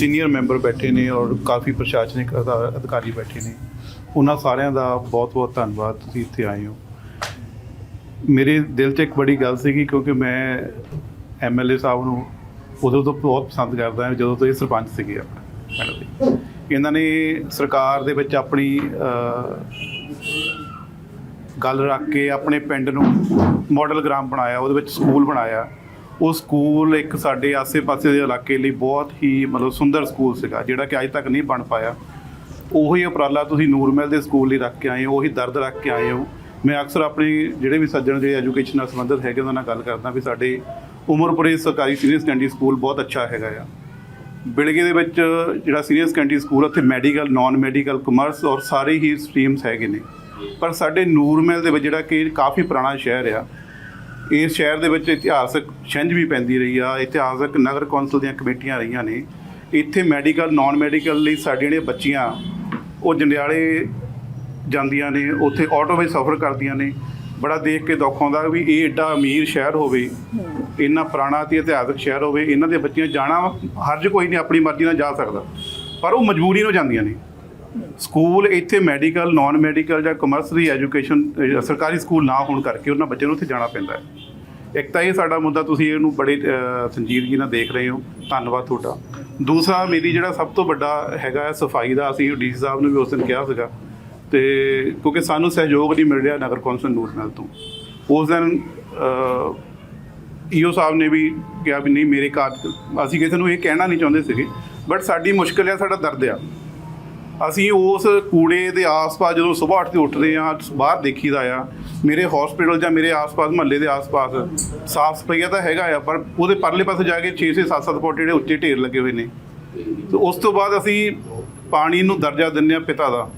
Senior member ਬੈਠੇ ਨੇ ਔਰ ਕਾਫੀ ਪ੍ਰਸ਼ਾਸਨਿਕ ਅਧਾ- ਅਧਿਕਾਰੀ ਬੈਠੇ ਨੇ। ਉਹਨਾਂ ਸਾਰਿਆਂ ਦਾ ਬਹੁਤ-ਬਹੁਤ ਧੰਨਵਾਦ ਤੁਸੀਂ ਇੱਥੇ ਆਏ ਹੋ। ਮੇਰੇ ਦਿਲ 'ਚ ਇੱਕ ਬੜੀ ਗੱਲ ਸੀਗੀ ਕਿਉਂਕਿ ਮੈਂ ਐਮਐਲਏ ਸਾਹਿਬ ਨੂੰ ਉਦੋਂ ਤੋਂ ਬਹੁਤ ਪਸੰਦ ਕਰਦਾ ਹਾਂ ਜਦੋਂ ਤੋਂ ਇਹ ਸਰਪੰਚ ਸੀਗੇ ਆਪਣੇ ਪਿੰਡ ਦੇ ਇਹਨਾਂ ਨੇ ਸਰਕਾਰ ਦੇ ਵਿੱਚ ਆਪਣੀ ਅਹ, ਗੱਲ ਰੱਖ ਕੇ ਆਪਣੇ ਪਿੰਡ ਨੂੰ ਮਾਡਲ ਗ੍ਰਾਮ ਬਣਾਇਆ ਉਹਦੇ ਵਿੱਚ ਸਕੂਲ ਬਣਾਇਆ। ਉਹ ਸਕੂਲ ਇੱਕ ਸਾਡੇ ਆਸੇ-ਪਾਸੇ ਦੇ ਇਲਾਕੇ ਲਈ ਬਹੁਤ ਹੀ ਮਤਲਬ ਸੁੰਦਰ ਸਕੂਲ ਸੀਗਾ, ਜਿਹੜਾ ਕਿ ਅੱਜ ਤੱਕ ਨਹੀਂ ਬਣ ਪਾਇਆ। ਉਹੀ ਉਪਰਾਲਾ ਤੁਸੀਂ ਨੂਰਮਹਿਲ ਦੇ ਸਕੂਲ ਲਈ ਰੱਖ ਕੇ ਆਏ ਹੋ, ਉਹੀ ਦਰਦ ਰੱਖ ਕੇ ਆਏ ਹੋ। ਮੈਂ ਅਕਸਰ ਆਪਣੇ ਜਿਹੜੇ ਵੀ ਸੱਜਣ, ਜਿਹੜੇ ਐਜੂਕੇਸ਼ਨ ਨਾਲ ਸੰਬੰਧਿਤ ਹੈਗੇ, ਉਹਨਾਂ ਨਾਲ ਗੱਲ ਕਰਦਾ ਵੀ ਸਾਡੇ ਉਮਰਪੁਰੇ ਸਰਕਾਰੀ ਸੀਨੀਅਰ ਸੈਕੰਡਰੀ ਸਕੂਲ ਬਹੁਤ ਅੱਛਾ ਹੈਗਾ ਆ। ਬਿਲਗੇ ਦੇ ਵਿੱਚ ਜਿਹੜਾ ਸੀਨੀਅਰ ਸੈਕੰਡਰੀ ਸਕੂਲ ਉੱਥੇ ਮੈਡੀਕਲ ਨਾਨ ਮੈਡੀਕਲ ਕਮਰਸ ਔਰ ਸਾਰੇ ਹੀ ਸਟਰੀਮਸ ਹੈਗੇ ਨੇ। ਪਰ ਸਾਡੇ ਨੂਰਮਹਿਲ ਦੇ ਵਿੱਚ ਜਿਹੜਾ ਕਿ ਕਾਫੀ ਪੁਰਾਣਾ ਸ਼ਹਿਰ ਆ ਇਸ ਸ਼ਹਿਰ ਦੇ ਵਿੱਚ ਇਤਿਹਾਸਕ ਛਿੰਝ ਵੀ ਪੈਂਦੀ ਰਹੀ ਆ। ਇਤਿਹਾਸਕ ਨਗਰ ਕੌਂਸਲ ਦੀਆਂ ਕਮੇਟੀਆਂ ਰਹੀਆਂ ਨੇ। ਇੱਥੇ ਮੈਡੀਕਲ ਨਾਨ ਮੈਡੀਕਲ ਲਈ ਸਾਡੀਆਂ ਜਿਹੜੀਆਂ ਬੱਚੀਆਂ, ਉਹ ਜੰਡਿਆਲੇ ਜਾਂਦੀਆਂ ਨੇ, ਉੱਥੇ ਆਟੋ ਵਿੱਚ ਸਫ਼ਰ ਕਰਦੀਆਂ ਨੇ। ਬੜਾ ਦੇਖ ਕੇ ਦੁੱਖ ਆਉਂਦਾ ਵੀ ਇਹ ਏਡਾ ਅਮੀਰ ਸ਼ਹਿਰ ਹੋਵੇ, ਇੰਨਾ ਪੁਰਾਣਾ ਤੇ ਇਤਿਹਾਸਕ ਸ਼ਹਿਰ ਹੋਵੇ, ਇਹਨਾਂ ਦੇ ਬੱਚੀਆਂ ਜਾਣਾ ਹਰਜ ਕੋਈ ਨਹੀਂ, ਆਪਣੀ ਮਰਜ਼ੀ ਨਾਲ ਜਾ ਸਕਦਾ। ਪਰ ਉਹ ਮਜਬੂਰੀ ਨੂੰ ਜਾਂਦੀਆਂ ਨੇ। ਸਕੂਲ ਇੱਥੇ ਮੈਡੀਕਲ ਨਾਨ ਮੈਡੀਕਲ ਜਾਂ ਕਮਰਸ ਦੀ ਐਜੂਕੇਸ਼ਨ ਸਰਕਾਰੀ ਸਕੂਲ ਨਾ ਹੋਣ ਕਰਕੇ ਉਹਨਾਂ ਬੱਚਿਆਂ ਨੂੰ ਉੱਥੇ ਜਾਣਾ ਪੈਂਦਾ ਹੈ। ਇੱਕ ਤਾਂ ਇਹ ਸਾਡਾ ਮੁੱਦਾ ਤੁਸੀਂ ਇਹਨੂੰ ਬੜੇ ਸੰਜੀਦਗੀ ਨਾਲ ਦੇਖ ਰਹੇ ਹੋ। ਧੰਨਵਾਦ ਤੁਹਾਡਾ। ਦੂਸਰਾ ਮੇਰੀ ਜਿਹੜਾ ਸਭ ਤੋਂ ਵੱਡਾ ਹੈਗਾ ਹੈ ਸਫ਼ਾਈ ਦਾ, ਅਸੀਂ ਡੀਸੀ ਸਾਹਿਬ ਨੂੰ ਵੀ ਉਸ ਦਿਨ ਕਿਹਾ ਸੀਗਾ। ਤੇ ਕਿਉਂਕਿ ਸਾਨੂੰ ਸਹਿਯੋਗ ਨਹੀਂ ਮਿਲ ਰਿਹਾ ਨਗਰ ਕੌਂਸਲ ਨੂਰਮਹਿਲ ਤੋਂ। ਉਸ ਦਿਨ ਈਓ ਸਾਹਿਬ ਨੇ ਵੀ ਕਿਹਾ ਵੀ ਨਹੀਂ, ਮੇਰੇ ਕਾਰਜ ਅਸੀਂ ਕਿਸੇ ਨੂੰ ਇਹ ਕਹਿਣਾ ਨਹੀਂ ਚਾਹੁੰਦੇ ਸੀਗੇ, ਬਟ ਸਾਡੀ ਮੁਸ਼ਕਲ ਹੈ, ਸਾਡਾ ਦਰਦ ਆ। ਅਸੀਂ ਉਸ ਕੂੜੇ ਦੇ ਆਸ-ਪਾਸ ਜਦੋਂ ਸਵੇਰ ਉੱਠ ਕੇ ਉੱਠਦੇ ਆ ਬਾਹਰ ਦੇਖੀਦਾ ਆ ਮੇਰੇ ਹਸਪੀਟਲ ਜਾਂ ਮੇਰੇ ਆਸ-ਪਾਸ, ਮਹੱਲੇ ਦੇ ਆਸ-ਪਾਸ, ਸਾਫ਼ ਸਫਾਈਆ ਤਾਂ ਹੈਗਾ ਆ, ਪਰ ਉਹਦੇ ਪਰਲੇ ਪਾਸੇ ਜਾ ਕੇ 6-6 7-7 ਫੁੱਟ ਜਿਹੜੇ ਉੱਚੇ ਢੇਰ ਲੱਗੇ ਹੋਏ ਨੇ। ਤੇ ਉਸ ਤੋਂ ਬਾਅਦ ਅਸੀਂ ਪਾਣੀ ਨੂੰ ਦਰਜਾ ਦਿੰਦੇ ਆ ਪਿਤਾ ਦਾ।